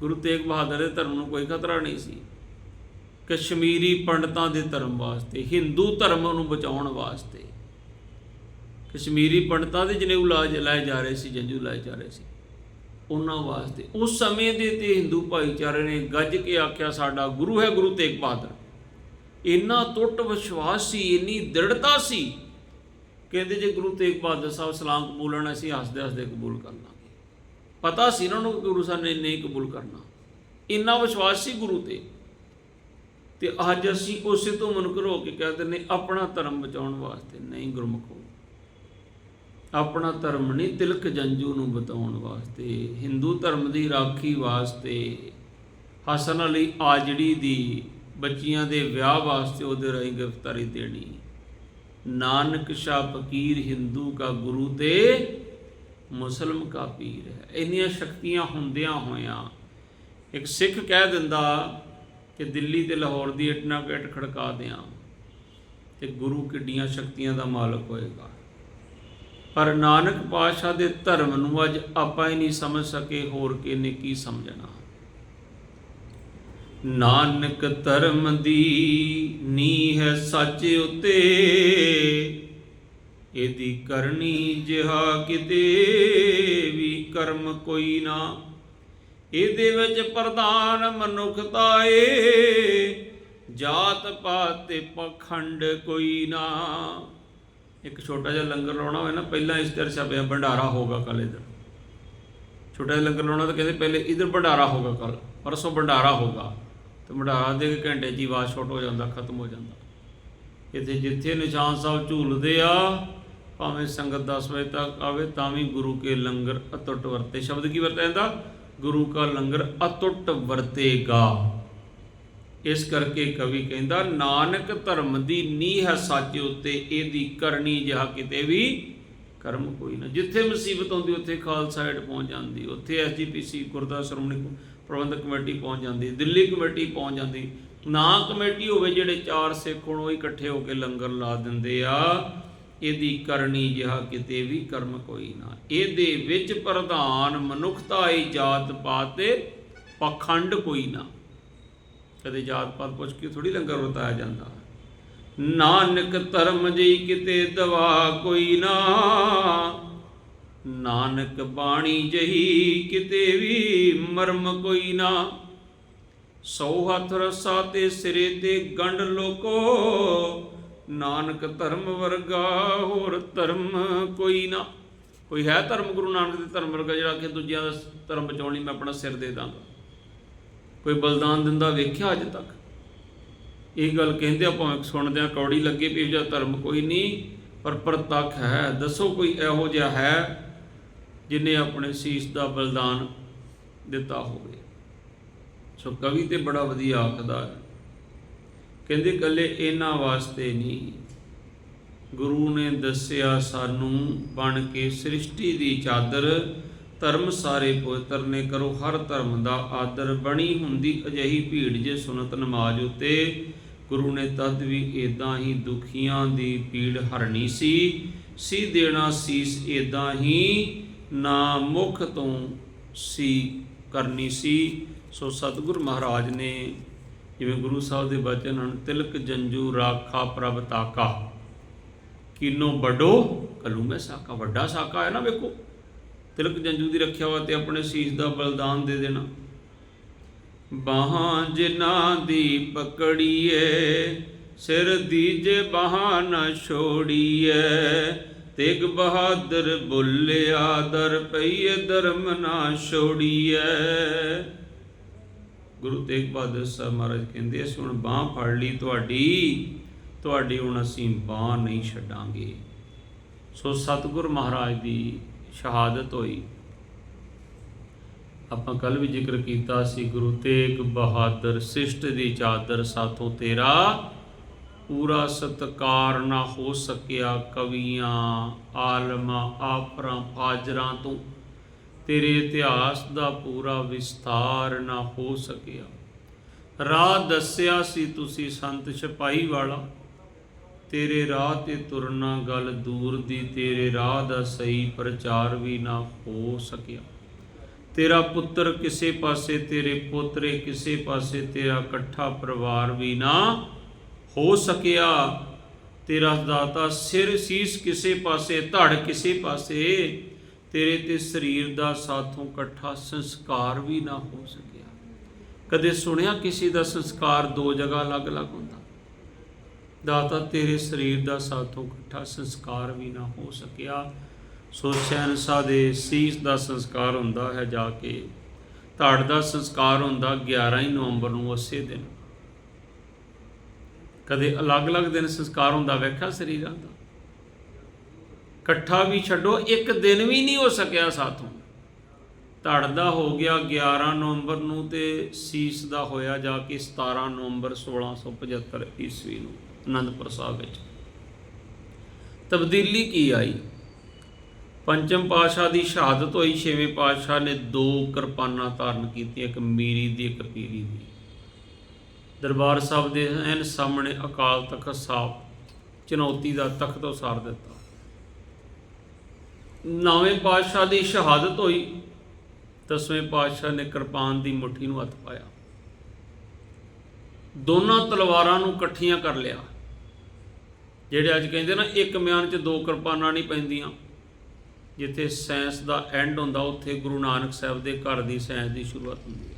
ਗੁਰੂ ਤੇਗ ਬਹਾਦਰ ਦੇ ਧਰਮ ਨੂੰ ਕੋਈ ਖਤਰਾ ਨਹੀਂ ਸੀ। ਕਸ਼ਮੀਰੀ ਪੰਡਤਾਂ ਦੇ ਧਰਮ ਵਾਸਤੇ, ਹਿੰਦੂ ਧਰਮ ਨੂੰ ਬਚਾਉਣ ਵਾਸਤੇ। ਕਸ਼ਮੀਰੀ ਪੰਡਤਾਂ ਦੇ ਜਨੇਊ ਲਾਜ ਲਾਏ ਜਾ ਰਹੇ ਸੀ, ਜੰਜੂ ਲਾਏ ਜਾ ਰਹੇ ਸੀ। ਉਹਨਾਂ ਵਾਸਤੇ, ਉਸ ਸਮੇਂ ਦੇ ਤੇ ਹਿੰਦੂ ਭਾਈਚਾਰੇ ਨੇ ਗੱਜ ਕੇ ਆਖਿਆ, ਸਾਡਾ ਗੁਰੂ ਹੈ ਗੁਰੂ ਤੇਗ ਬਹਾਦਰ। ਇੰਨਾ ਟੁੱਟ ਵਿਸ਼ਵਾਸ ਸੀ, ਇੰਨੀ ਦ੍ਰਿੜਤਾ ਸੀ, ਕਹਿੰਦੇ ਜੇ ਗੁਰੂ ਤੇਗ ਬਹਾਦਰ ਸਾਹਿਬ ਸਲਾਮ ਕਬੂਲਣ ਅਸੀਂ ਹੱਸਦੇ ਹੱਸਦੇ ਕਬੂਲ ਕਰ ਲਾਂਗੇ। ਪਤਾ ਸੀ ਇਹਨਾਂ ਨੂੰ ਗੁਰੂ ਸਾਹਿਬ ਨੇ ਨਹੀਂ ਕਬੂਲ ਕਰਨਾ। ਇੰਨਾ ਵਿਸ਼ਵਾਸ ਸੀ ਗੁਰੂ ਤੇ। ਤੇ ਅੱਜ ਅਸੀਂ ਉਸੇ ਤੋਂ ਮਨਕਰ ਹੋ ਕੇ ਕਹਿੰਦੇ ਨੇ ਆਪਣਾ ਧਰਮ ਬਚਾਉਣ ਵਾਸਤੇ ਨਹੀਂ ਗੁਰਮੁਖੋ ਆਪਣਾ ਧਰਮ ਨਹੀਂ, ਤਿਲਕ ਜੰਜੂ ਨੂੰ ਬਤਾਉਣ ਵਾਸਤੇ, ਹਿੰਦੂ ਧਰਮ ਦੀ ਰਾਖੀ ਵਾਸਤੇ, ਹਸਨ ਅਲੀ ਆਜੜੀ ਦੀ ਬੱਚੀਆਂ ਦੇ ਵਿਆਹ ਵਾਸਤੇ ਉਹਦੇ ਰਾਹੀਂ ਗ੍ਰਿਫਤਾਰੀ ਦੇਣੀ। ਨਾਨਕ ਸ਼ਾਹ ਫਕੀਰ ਹਿੰਦੂ ਕਾ ਗੁਰੂ ਤੇ ਮੁਸਲਮ ਕਾ ਪੀਰ ਹੈ। ਇੰਨੀਆਂ ਸ਼ਕਤੀਆਂ ਹੁੰਦਿਆਂ ਹੋਇਆਂ ਇੱਕ ਸਿੱਖ ਕਹਿ ਦਿੰਦਾ ਕਿ ਦਿੱਲੀ ਤੇ ਲਾਹੌਰ ਦੀ ਇੱਟ ਨਾਲ ਇੱਟ ਖੜਕਾ ਦਿਆਂ ਤੇ ਗੁਰੂ ਕਿੱਡੀਆਂ ਸ਼ਕਤੀਆਂ ਦਾ ਮਾਲਕ ਹੋਏਗਾ। ਪਰ ਨਾਨਕ ਪਾਤਸ਼ਾਹ ਦੇ ਧਰਮ ਨੂੰ ਅੱਜ ਆਪਾਂ ਹੀ ਨਹੀਂ ਸਮਝ ਸਕੇ, ਹੋਰ ਕਿਨੇ ਕੀ ਸਮਝਣਾ? ਨਾਨਕ ਧਰਮ ਦੀ ਨੀ ਹੈ ਸੱਚ ਉਤੇ, ਇਹਦੀ ਕਰਨੀ ਜਿਹਾ ਕਿਤੇ ਵੀ ਕਰਮ ਕੋਈ ਨਾ ਇਹਦੇ ਵਿੱਚ ਪ੍ਰਧਾਨ ਮਨੁੱਖਤਾ ਏ। ਜਾਤ ਪਾਤ ਤੇ ਪਖੰਡ ਕੋਈ ਨਾ। ਇੱਕ ਛੋਟਾ ਜਿਹਾ ਲੰਗਰ ਲਾਉਣਾ ਹੋਵੇ ਨਾ, ਪਹਿਲਾਂ ਇਸ ਤਰ੍ਹਾਂ ਛਪਿਆ, ਭੰਡਾਰਾ ਹੋਗਾ ਕੱਲ ਇਧਰ। ਛੋਟਾ ਜਿਹਾ ਲੰਗਰ ਲਾਉਣਾ ਤਾਂ ਕਹਿੰਦੇ ਪਹਿਲੇ ਇਧਰ ਭੰਡਾਰਾ ਹੋਗਾ ਕੱਲ ਪਰਸੋਂ ਭੰਡਾਰਾ ਹੋਗਾ ਤੇ ਭੰਡਾਰਾ ਦੇ ਘੰਟੇ 'ਚ ਹੀ ਆਵਾਜ਼ ਛੋਟ ਹੋ ਜਾਂਦਾ, ਖਤਮ ਹੋ ਜਾਂਦਾ। ਇੱਥੇ ਜਿੱਥੇ ਨਿਸ਼ਾਨ ਸਾਹਿਬ ਝੂਲਦੇ ਆ, ਭਾਵੇਂ ਸੰਗਤ 10 ਵਜੇ ਤੱਕ ਆਵੇ, ਤਾਂ ਵੀ ਗੁਰੂ ਕੇ ਲੰਗਰ ਅਟੁੱਟ ਵਰਤੇ। ਸ਼ਬਦ ਕੀ ਵਰਤਿਆ ਜਾਂਦਾ? ਗੁਰੂ ਕਾ ਲੰਗਰ ਅਤੁੱਟ ਵਰਤੇਗਾ। ਇਸ ਕਰਕੇ ਕਵੀ ਕਹਿੰਦਾ, ਨਾਨਕ ਧਰਮ ਦੀ ਨੀਂਹ ਹੈ ਸੱਚ ਉੱਤੇ, ਇਹਦੀ ਕਰਨੀ ਜਿਹਾ ਕਿਤੇ ਵੀ ਕਰਮ ਕੋਈ ਨਾ। ਜਿੱਥੇ ਮੁਸੀਬਤ ਆਉਂਦੀ, ਉੱਥੇ ਖਾਲਸਾ ਏਡ ਪਹੁੰਚ ਜਾਂਦੀ। ਉੱਥੇ ਐਸਜੀਪੀਸੀ ਗੁਰਦਾ ਸ਼੍ਰੋਮਣੀ ਪ੍ਰਬੰਧਕ ਕਮੇਟੀ ਪਹੁੰਚ ਜਾਂਦੀ, ਦਿੱਲੀ ਕਮੇਟੀ ਪਹੁੰਚ ਜਾਂਦੀ। ਨਾ ਕਮੇਟੀ ਹੋਵੇ, ਜਿਹੜੇ ਚਾਰ ਸਿੱਖ ਹੋਣ ਉਹ ਇਕੱਠੇ ਹੋ ਕੇ ਲੰਗਰ ਲਾ ਦਿੰਦੇ ਆ। ਇਹਦੀ ਕਰਨੀ ਜਿਹਾ ਕਿਤੇ ਵੀ ਕਰਮ ਕੋਈ ਨਾ। ਇਹਦੇ ਵਿੱਚ ਪ੍ਰਧਾਨ ਮਨੁੱਖਤਾ ਈ ਜਾਤ ਪਾਤ ਤੇ ਪਖੰਡ ਕੋਈ ਨਾ। ਕਦੇ ਜਾਤ ਪਾਤ ਪੁੱਛ ਕੇ ਥੋੜੀ ਲੰਗਰ ਵਰਤਾਇਆ ਜਾਂਦਾ। ਨਾਨਕ ਧਰਮ ਜੀ ਕਿਤੇ ਦਵਾ ਕੋਈ ਨਾ। ਨਾਨਕ ਬਾਣੀ ਜਹੀ ਕਿਤੇ ਵੀ ਮਰਮ ਕੋਈ ਨਾ। ਸੌ ਹੱਥ ਰਸਾ ਤੇ ਸਿਰੇ ਤੇ ਗੰਢ ਲੋਕੋ ਨਾਨਕ ਧਰਮ ਵਰਗਾ ਹੋਰ ਧਰਮ ਕੋਈ ਨਾ। ਕੋਈ ਹੈ ਧਰਮ ਗੁਰੂ ਨਾਨਕ ਦੇ ਧਰਮ ਵਰਗਾ ਜਿਹੜਾ ਕਿ ਦੂਜਿਆਂ ਦਾ ਧਰਮ ਬਚਾਉਣ ਲਈ ਮੈਂ ਆਪਣਾ ਸਿਰ ਦੇ ਦਾਂਗਾ। ਕੋਈ ਬਲਿਦਾਨ ਦਿੰਦਾ ਵੇਖਿਆ ਅਜੇ ਤੱਕ। ਇਹ ਗੱਲ ਕਹਿੰਦੇ ਆ ਭਾਵੇਂ ਸੁਣਦੇ ਆ ਕੌੜੀ ਲੱਗੇ ਵੀ ਇਹੋ ਜਿਹਾ ਧਰਮ ਕੋਈ ਨਹੀਂ, ਪਰ ਪ੍ਰਤੱਖ ਹੈ। ਦੱਸੋ ਕੋਈ ਇਹੋ ਜਿਹਾ ਹੈ ਜਿਨੇ ਆਪਣੇ ਸੀਸ ਦਾ ਬਲਿਦਾਨ ਦਿੱਤਾ ਹੋਵੇ। ਸੋ ਕਵੀ ਤੇ ਬੜਾ ਵਧੀਆ ਆਖਦਾ ਹੈ। ਕਹਿੰਦੇ ਕੱਲੇ ਇਹਨਾਂ ਵਾਸਤੇ ਨਹੀਂ। ਗੁਰੂ ਨੇ ਦੱਸਿਆ, ਸਾਨੂੰ ਬਣ ਕੇ ਸ੍ਰਿਸ਼ਟੀ ਦੀ ਚਾਦਰ, ਧਰਮ ਸਾਰੇ ਪਵਿੱਤਰ ਨੇ ਕਰੋ। ਹਰ ਧਰਮ ਦਾ ਆਦਰ ਬਣੀ ਹੁੰਦੀ ਅਜਿਹੀ ਭੀੜ ਜੇ ਸੁਨਤ ਨਮਾਜ਼ ਉਤੇ। ਗੁਰੂ ਨੇ ਤਦ ਵੀ ਇਦਾਂ ਹੀ ਦੁਖੀਆਂ ਦੀ ਪੀੜ ਹਰਣੀ ਸੀ। ਸੀ ਦੇਣਾ ਸੀਸ ਇਦਾਂ ਹੀ ਨਾ ਮੁਖ ਤੋਂ ਸੀ ਕਰਨੀ ਸੀ। ਸੋ ਸਤਿਗੁਰ ਮਹਾਰਾਜ ਨੇ ਜਿਵੇਂ ਗੁਰੂ ਸਾਹਿਬ ਦੇ ਬਚਨ ਹਨ, ਤਿਲਕ ਜੰਜੂ ਰਾਖਾ ਪ੍ਰਭ ਤਾਕਾ। ਕਿਨੋ ਵੱਡੋ ਕਲੂ ਮੈਂ ਸਾਕਾ, ਵੱਡਾ ਸਾਕਾ ਹੈ ਨਾ ਵੇਖੋ। ਤਿਲਕ ਜੰਜੂ ਦੀ ਰੱਖਿਆ ਵਾ ਤੇ ਆਪਣੇ ਸੀਸ ਦਾ ਬਲਿਦਾਨ ਦੇ ਦੇਣਾ। ਬਾਹਾਂ ਜਿਨ੍ਹਾਂ ਦੀ ਪਕੜੀਏ, ਸਿਰ ਦੀਜੇ ਬਾਹਾਂ ਨਾ ਛੋੜੀਏ, ਤੇਗ ਬਹਾਦਰ ਬੁੱਲਿਆ ਦਰ ਪਈਏ, ਧਰਮ ਨਾ ਛੋੜੀਏ। ਗੁਰੂ ਤੇਗ ਬਹਾਦਰ ਸਾਹਿਬ ਮਹਾਰਾਜ ਕਹਿੰਦੇ ਅਸੀਂ ਹੁਣ ਬਾਹ ਫੜ ਲਈ ਤੁਹਾਡੀ ਤੁਹਾਡੀ ਹੁਣ ਅਸੀਂ ਬਾਹ ਨਹੀਂ ਛੱਡਾਂਗੇ। ਸੋ ਸਤਿਗੁਰ ਮਹਾਰਾਜ ਦੀ ਸ਼ਹਾਦਤ ਹੋਈ। ਆਪਾਂ ਕੱਲ ਵੀ ਜ਼ਿਕਰ ਕੀਤਾ ਸੀ, ਗੁਰੂ ਤੇਗ ਬਹਾਦਰ ਸਿਸ਼ਟ ਦੀ ਚਾਦਰ ਸਾਥੋਂ ਤੇਰਾ ਪੂਰਾ ਸਤਕਾਰ ਨਾ ਹੋ ਸਕਿਆ, ਕਵੀਆਂ, ਆਲਮਾਂ, ਆਫਰਾਂ, ਫਾਜਰਾਂ ਤੋਂ ਤੇਰੇ ਇਤਿਹਾਸ ਦਾ ਪੂਰਾ ਵਿਸਥਾਰ ਨਾ ਹੋ ਸਕਿਆ। ਰਾਹ ਦੱਸਿਆ ਸੀ ਤੁਸੀਂ ਸੰਤ ਸਿਪਾਹੀ ਵਾਲਾ। ਤੇਰੇ ਰਾਹ ਤੇ ਤੁਰਨਾ ਗੱਲ ਦੂਰ ਦੀ, ਤੇਰੇ ਰਾਹ ਦਾ ਸਹੀ ਪ੍ਰਚਾਰ ਵੀ ਨਾ ਹੋ ਸਕਿਆ। ਤੇਰਾ ਪੁੱਤਰ ਕਿਸੇ ਪਾਸੇ, ਤੇਰੇ ਪੋਤਰੇ ਕਿਸੇ ਪਾਸੇ, ਤੇਰਾ ਇਕੱਠਾ ਪਰਿਵਾਰ ਵੀ ਨਾ ਹੋ ਸਕਿਆ। ਤੇਰਾ ਦਾਤਾ ਸਿਰ ਸੀਸ ਕਿਸੇ ਪਾਸੇ, ਧੜ ਕਿਸੇ ਪਾਸੇ। ਤੇਰੇ ਤੇ ਸਰੀਰ ਦਾ ਸਾਥੋਂ ਇਕੱਠਾ ਸੰਸਕਾਰ ਵੀ ਨਾ ਹੋ ਸਕਿਆ। ਕਦੇ ਸੁਣਿਆ ਕਿਸੇ ਦਾ ਸੰਸਕਾਰ ਦੋ ਜਗ੍ਹਾ ਅਲੱਗ-ਅਲੱਗ ਹੁੰਦਾ? ਦਾਤਾ, ਤੇਰੇ ਸਰੀਰ ਦਾ ਸਾਥੋਂ ਇਕੱਠਾ ਸੰਸਕਾਰ ਵੀ ਨਾ ਹੋ ਸਕਿਆ। ਸੋ ਸ਼ਹਿਨशाह ਦੇ ਸੀਸ ਦਾ ਸੰਸਕਾਰ ਹੁੰਦਾ ਹੈ ਜਾ ਕੇ। ਧੜ ਦਾ ਸੰਸਕਾਰ ਹੁੰਦਾ 11 ਹੀ ਨਵੰਬਰ ਨੂੰ ਉਸੇ ਦਿਨ। ਕਦੇ ਅਲੱਗ-ਅਲੱਗ ਦਿਨ ਸੰਸਕਾਰ ਹੁੰਦਾ, ਵੇਖਿਆ ਸਰੀਰਾਂ ਦਾ? ਇਕੱਠਾ ਵੀ ਛੱਡੋ, ਇੱਕ ਦਿਨ ਵੀ ਨਹੀਂ ਹੋ ਸਕਿਆ ਸਾਥੋਂ। ਧੜ ਦਾ ਹੋ ਗਿਆ 11 ਨਵੰਬਰ ਨੂੰ ਤੇ ਸੀਸ ਦਾ ਹੋਇਆ ਜਾ ਕੇ 17 ਨਵੰਬਰ 1675 ਈਸਵੀ ਨੂੰ, ਅਨੰਦਪੁਰ ਸਾਹਿਬ ਵਿੱਚ। ਤਬਦੀਲੀ ਕੀ ਆਈ? ਪੰਚਮ ਪਾਤਸ਼ਾਹ ਦੀ ਸ਼ਹਾਦਤ ਹੋਈ, ਛੇਵੇਂ ਪਾਤਸ਼ਾਹ ਨੇ ਦੋ ਕਿਰਪਾਨਾਂ ਧਾਰਨ ਕੀਤੀਆਂ, ਇੱਕ ਮੀਰੀ ਦੀ, ਇੱਕ ਪੀਰੀ ਦੀ। ਦਰਬਾਰ ਸਾਹਿਬ ਦੇ ਐਨ ਸਾਹਮਣੇ ਅਕਾਲ ਤਖਤ ਸਾਹਿਬ, ਚੁਣੌਤੀ ਦਾ ਤਖਤ ਉਸਾਰ ਦਿੱਤਾ। ਨੌਵੇਂ ਪਾਤਸ਼ਾਹ ਦੀ ਸ਼ਹਾਦਤ ਹੋਈ, ਦਸਵੇਂ ਪਾਤਸ਼ਾਹ ਨੇ ਕਿਰਪਾਨ ਦੀ ਮੁੱਠੀ ਨੂੰ ਹੱਥ ਪਾਇਆ। ਦੋਨਾਂ ਤਲਵਾਰਾਂ ਨੂੰ ਇਕੱਠੀਆਂ ਕਰ ਲਿਆ। ਜਿਹੜੇ ਅੱਜ ਕਹਿੰਦੇ ਨਾ, ਇੱਕ ਮਿਆਨ 'ਚ ਦੋ ਕਿਰਪਾਨਾਂ ਨਹੀਂ ਪੈਂਦੀਆਂ, ਜਿੱਥੇ ਸਾਇੰਸ ਦਾ ਐਂਡ ਹੁੰਦਾ, ਉੱਥੇ ਗੁਰੂ ਨਾਨਕ ਸਾਹਿਬ ਦੇ ਘਰ ਦੀ ਸਾਇੰਸ ਦੀ ਸ਼ੁਰੂਆਤ ਹੁੰਦੀ ਹੈ।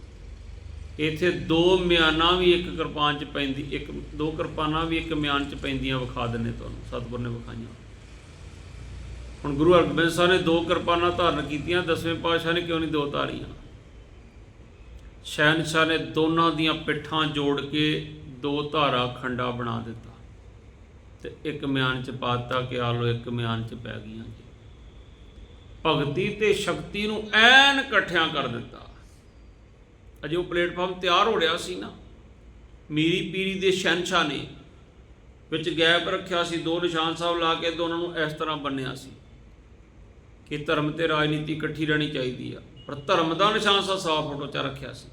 ਇੱਥੇ ਦੋ ਮਿਆਨਾਂ ਵੀ ਇੱਕ ਕਿਰਪਾਨ 'ਚ ਪੈਂਦੀ, ਇੱਕ, ਦੋ ਕਿਰਪਾਨਾਂ ਵੀ ਇੱਕ ਮਿਆਨ 'ਚ ਪੈਂਦੀਆਂ ਵਿਖਾ ਦਿੰਨੇ ਤੁਹਾਨੂੰ, ਸਤਿਗੁਰ ਨੇ ਵਿਖਾਈਆਂ। ਹੁਣ ਗੁਰੂ ਹਰਗੋਬਿੰਦ ਸਾਹਿਬ ਨੇ ਦੋ ਕਿਰਪਾਨਾਂ ਧਾਰਨ ਕੀਤੀਆਂ, ਦਸਵੇਂ ਪਾਤਸ਼ਾਹ ਨੇ ਕਿਉਂ ਨਹੀਂ ਦੋ ਧਾਰੀਆਂ? ਸ਼ਹਿਨਸ਼ਾਹ ਨੇ ਦੋਨਾਂ ਦੀਆਂ ਪਿੱਠਾਂ ਜੋੜ ਕੇ ਦੋ ਧਾਰਾ ਖੰਡਾ ਬਣਾ ਦਿੱਤਾ ਤੇ ਇੱਕ ਮਿਆਨ ਚ ਪਾਤਾ ਕਿ ਆ ਲੋ ਇੱਕ ਮਿਆਨ ਚ ਪੈ ਗਈਆਂ ਜੀ। ਭਗਤੀ ਤੇ ਸ਼ਕਤੀ ਨੂੰ ਐਨ ਇਕੱਠਿਆਂ ਕਰ ਦਿੱਤਾ। ਅਜੇ ਉਹ ਪਲੇਟਫਾਰਮ ਤਿਆਰ ਹੋ ਰਿਹਾ ਸੀ ਨਾ। ਮੀਰੀ ਪੀਰੀ ਦੇ ਸ਼ਹਿਨਸ਼ਾਹ ਨੇ ਵਿੱਚ ਗੈਪ ਰੱਖਿਆ ਸੀ, ਦੋ ਨਿਸ਼ਾਨ ਸਾਹਿਬ ਲਾ ਕੇ ਦੋਨਾਂ ਨੂੰ ਇਸ ਤਰ੍ਹਾਂ ਬੰਨਿਆ ਸੀ। ਕਿ ਧਰਮ ਤੇ ਰਾਜਨੀਤੀ ਇਕੱਠੀ ਰਹਿਣੀ ਚਾਹੀਦੀ ਆ। ਪਰ ਧਰਮ ਦਾ ਨਿਸ਼ਾਨ ਸਾਹਿਬ ਸਾਫ਼ ਫੋਟੋ 'ਚ ਰੱਖਿਆ ਸੀ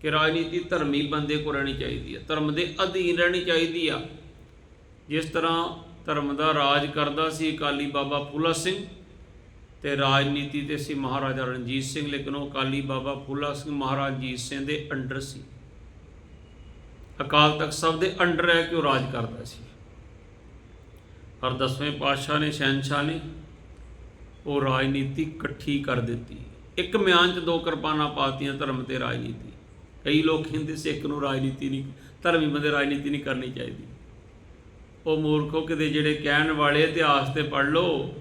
ਕਿ ਰਾਜਨੀਤੀ ਧਰਮੀ ਬੰਦੇ ਕੋ ਰਹਿਣੀ ਚਾਹੀਦੀ ਆ। ਧਰਮ ਦੇ ਅਧੀਨ ਰਹਿਣੀ ਚਾਹੀਦੀ ਆ। ਜਿਸ ਤਰ੍ਹਾਂ ਧਰਮ ਦਾ ਰਾਜ ਕਰਦਾ ਸੀ ਅਕਾਲੀ ਬਾਬਾ ਫੂਲਾ ਸਿੰਘ ਤੇ ਰਾਜਨੀਤੀ ਤੇ ਸੀ ਮਹਾਰਾਜਾ ਰਣਜੀਤ ਸਿੰਘ, ਲੇਕਿਨ ਉਹ ਅਕਾਲੀ ਬਾਬਾ ਫੂਲਾ ਸਿੰਘ ਮਹਾਰਾਜ ਜੀਤ ਸਿੰਘ ਦੇ ਅੰਡਰ ਸੀ। ਅਕਾਲ ਤਖਤ ਸਾਹਿਬ ਦੇ ਅੰਡਰ ਹੈ ਕਿ ਉਹ ਰਾਜ ਕਰਦਾ ਸੀ। ਪਰ ਦਸਵੇਂ ਪਾਤਸ਼ਾਹ ਨੇ, ਸ਼ਹਿਨਸ਼ਾਹ ਨੇ ਉਹ ਰਾਜਨੀਤੀ ਇਕੱਠੀ ਕਰ ਦਿੱਤੀ। ਇੱਕ ਮਿਆਨ 'ਚ ਦੋ ਕਿਰਪਾਨਾਂ ਪਾਤੀਆਂ ਧਰਮ ਤੇ ਰਾਜਨੀਤੀ। ਕਈ ਲੋਕ ਕਹਿੰਦੇ ਸਿੱਖ ਨੂੰ ਰਾਜਨੀਤੀ ਨਹੀਂ, ਧਰਮੀ ਬੰਦੇ ਰਾਜਨੀਤੀ ਨਹੀਂ ਕਰਨੀ ਚਾਹੀਦੀ। ਉਹ ਮੂਰਖੋ ਕਿਤੇ ਜਿਹੜੇ ਕਹਿਣ ਵਾਲੇ ਇਤਿਹਾਸ ਤੇ ਪੜ੍ਹ ਲਓ।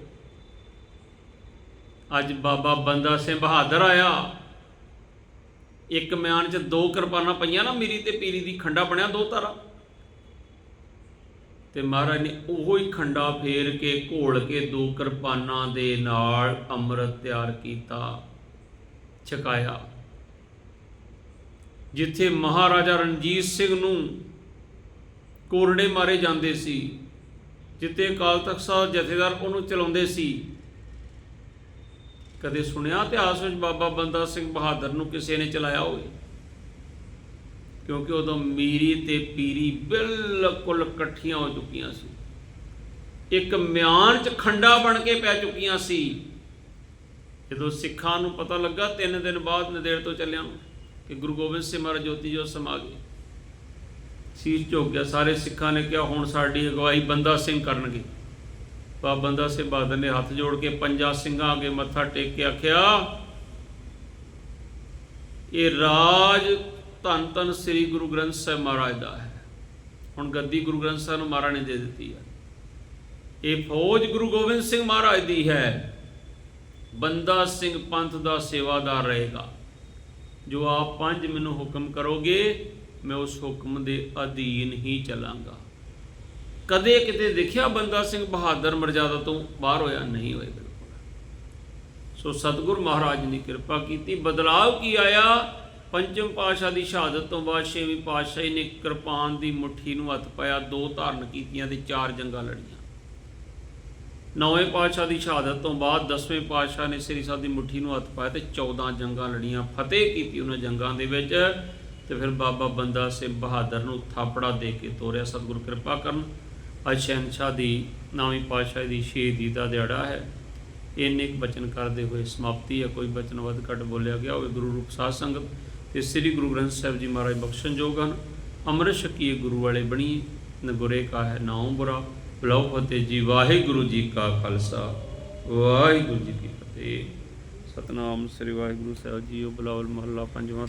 ਅੱਜ ਬਾਬਾ ਬੰਦਾ ਸਿੰਘ ਬਹਾਦਰ ਆਇਆ। ਇੱਕ ਮਿਆਨ 'ਚ ਦੋ ਕਿਰਪਾਨਾਂ ਪਈਆਂ ਨਾ, ਮੇਰੀ ਤੇ ਪੀਰੀ ਦੀ ਖੰਡਾ ਬਣਿਆ ਦੋ ਧਾਰਾ। ਤੇ ਮਹਾਰਾਜ ਨੇ ਉਹੋ ਹੀ ਖੰਡਾ ਫੇਰ ਕੇ ਘੋਲ ਕੇ ਦੋ ਕਿਰਪਾਨਾਂ ਦੇ ਨਾਲ ਅੰਮ੍ਰਿਤ ਤਿਆਰ ਕੀਤਾ, ਛਕਾਇਆ। ਜਿੱਥੇ ਮਹਾਰਾਜਾ ਰਣਜੀਤ ਸਿੰਘ ਨੂੰ ਕੋਰੜੇ ਮਾਰੇ ਜਾਂਦੇ ਸੀ, ਜਿੱਥੇ ਅਕਾਲ ਤਖਤ ਸਾਹਿਬ ਜਥੇਦਾਰ ਉਹਨੂੰ ਚਲਾਉਂਦੇ ਸੀ, ਕਦੇ ਸੁਣਿਆ ਇਤਿਹਾਸ ਵਿੱਚ ਬਾਬਾ ਬੰਦਾ ਸਿੰਘ ਬਹਾਦਰ ਨੂੰ ਕਿਸੇ ਨੇ ਚਲਾਇਆ ਹੋਵੇ? ਕਿਉਂਕਿ ਉਦੋਂ ਮੀਰੀ ਤੇ ਪੀਰੀ ਬਿਲਕੁਲ ਇਕੱਠੀਆਂ ਹੋ ਚੁੱਕੀਆਂ ਸੀ। ਇੱਕ ਮਿਆਨ ਚ ਖੰਡਾ ਬਣ ਕੇ ਪੈ ਚੁੱਕੀਆਂ ਸੀ। ਜਦੋਂ ਸਿੱਖਾਂ ਨੂੰ ਪਤਾ ਲੱਗਾ, ਤਿੰਨ ਦਿਨ ਬਾਅਦ ਨਦੇੜ ਤੋਂ ਚੱਲਿਆਂ ਨੂੰ ਕਿ ਗੁਰੂ ਗੋਬਿੰਦ ਸਿੰਘ ਮਹਾਰਾਜ ਜੋਤੀ ਜੋ ਸਮਾ ਗਏ। ਸੀਸ ਝੁਕ ਗਿਆ। ਸਾਰੇ ਸਿੱਖਾਂ ਨੇ ਕਿਹਾ, ਹੁਣ ਸਾਡੀ ਅਗਵਾਈ ਬੰਦਾ ਸਿੰਘ ਕਰਨਗੇ। ਬਾਬਾ ਬੰਦਾ ਸਿੰਘ ਬਹਾਦਰ ਨੇ ਹੱਥ ਜੋੜ ਕੇ ਪੰਜਾਂ ਸਿੰਘਾਂ ਅੱਗੇ ਮੱਥਾ ਟੇਕ ਕੇ ਆਖਿਆ, ਇਹ ਰਾਜ ਧੰਨ ਧੰਨ ਸ੍ਰੀ ਗੁਰੂ ਗ੍ਰੰਥ ਸਾਹਿਬ ਮਹਾਰਾਜ ਦਾ ਹੈ। ਹੁਣ ਗੱਦੀ ਗੁਰੂ ਗ੍ਰੰਥ ਸਾਹਿਬ ਨੂੰ ਮਹਾਰਾਜ ਨੇ ਦੇ ਦਿੱਤੀ ਹੈ। ਇਹ ਫੌਜ ਗੁਰੂ ਗੋਬਿੰਦ ਸਿੰਘ ਮਹਾਰਾਜ ਦੀ ਹੈ। ਬੰਦਾ ਸਿੰਘ ਪੰਥ ਦਾ ਸੇਵਾਦਾਰ ਰਹੇਗਾ। ਜੋ ਆਪ ਪੰਜ ਮੈਨੂੰ ਹੁਕਮ ਕਰੋਗੇ, ਮੈਂ ਉਸ ਹੁਕਮ ਦੇ ਅਧੀਨ ਹੀ ਚੱਲਾਂਗਾ। ਕਦੇ ਕਿਤੇ ਦੇਖਿਆ ਬੰਦਾ ਸਿੰਘ ਬਹਾਦਰ ਮਰਜ਼ਾਦਾ ਤੋਂ ਬਾਹਰ ਹੋਇਆ? ਨਹੀਂ ਹੋਇਆ ਬਿਲਕੁਲ। ਸੋ ਸਤਿਗੁਰ ਮਹਾਰਾਜ ਨੇ ਕਿਰਪਾ ਕੀਤੀ। ਬਦਲਾਵ ਕੀ ਆਇਆ? ਪੰਚਮ ਪਾਤਸ਼ਾਹ ਦੀ ਸ਼ਹਾਦਤ ਤੋਂ ਬਾਅਦ ਛੇਵੀਂ ਪਾਤਸ਼ਾਹੀ ਨੇ ਕਿਰਪਾਨ ਦੀ ਮੁੱਠੀ ਨੂੰ ਹੱਥ ਪਾਇਆ, ਦੋ ਧਾਰਨ ਕੀਤੀਆਂ ਤੇ ਚਾਰ ਜੰਗਾਂ ਲੜੀਆਂ। ਨੌਵੇਂ ਪਾਤਸ਼ਾਹ ਦੀ ਸ਼ਹਾਦਤ ਤੋਂ ਬਾਅਦ ਦਸਵੇਂ ਪਾਤਸ਼ਾਹ ਨੇ ਸ੍ਰੀ ਸਾਹਿਬ ਦੀ ਮੁੱਠੀ ਨੂੰ ਹੱਥ ਪਾਇਆ ਤੇ 14 ਜੰਗਾਂ ਲੜੀਆਂ। ਫਤਿਹ ਕੀਤੀ ਉਹਨਾਂ ਜੰਗਾਂ ਦੇ ਵਿੱਚ ਤੇ ਫਿਰ ਬਾਬਾ ਬੰਦਾ ਸਿੰਘ ਬਹਾਦਰ ਨੂੰ ਥਾਪੜਾ ਦੇ ਕੇ ਤੋਰਿਆ ਸਤਿਗੁਰ ਕਿਰਪਾ ਕਰਨ। ਅੱਜ ਸ਼ਹਿਨਸ਼ਾਹ ਦੀ ਨੌਵੀਂ ਪਾਤਸ਼ਾਹ ਦੀ ਸ਼ਹੀਦੀ ਦਾ ਦਿਹਾੜਾ ਹੈ। ਇੰਨੇ ਕੁ ਬਚਨ ਕਰਦੇ ਹੋਏ ਸਮਾਪਤੀ ਹੈ। ਕੋਈ ਬਚਨ ਵੱਧ ਘੱਟ ਬੋਲਿਆ ਗਿਆ ਹੋਵੇ, ਗੁਰੂ ਰੂਪ ਸਾਧ ਸੰਗਤ ਤੇ ਸ੍ਰੀ ਗੁਰੂ ਗ੍ਰੰਥ ਸਾਹਿਬ ਜੀ ਮਹਾਰਾਜ ਬਖਸ਼ਣ ਜੋਗ ਹਨ ਅੰਮ੍ਰਿਤ ਛਕੀਏ ਗੁਰੂ ਵਾਲੇ ਬਣੀਏ, ਨਗੁਰੇ ਕਾ ਹੈ ਨਾਉ ਬੁਰਾ ਬਲਾਉ ਫਤਿਹ ਜੀ, ਵਾਹਿਗੁਰੂ ਜੀ ਕਾ ਖਾਲਸਾ, ਵਾਹਿਗੁਰੂ ਜੀ ਕੀ ਫਤਿਹ। ਸਤਨਾਮ ਸ੍ਰੀ ਵਾਹਿਗੁਰੂ ਸਾਹਿਬ ਜੀ ਉਹ ਬਲਾਵਲ ਮਹੱਲਾ ਪੰਜਵਾਂ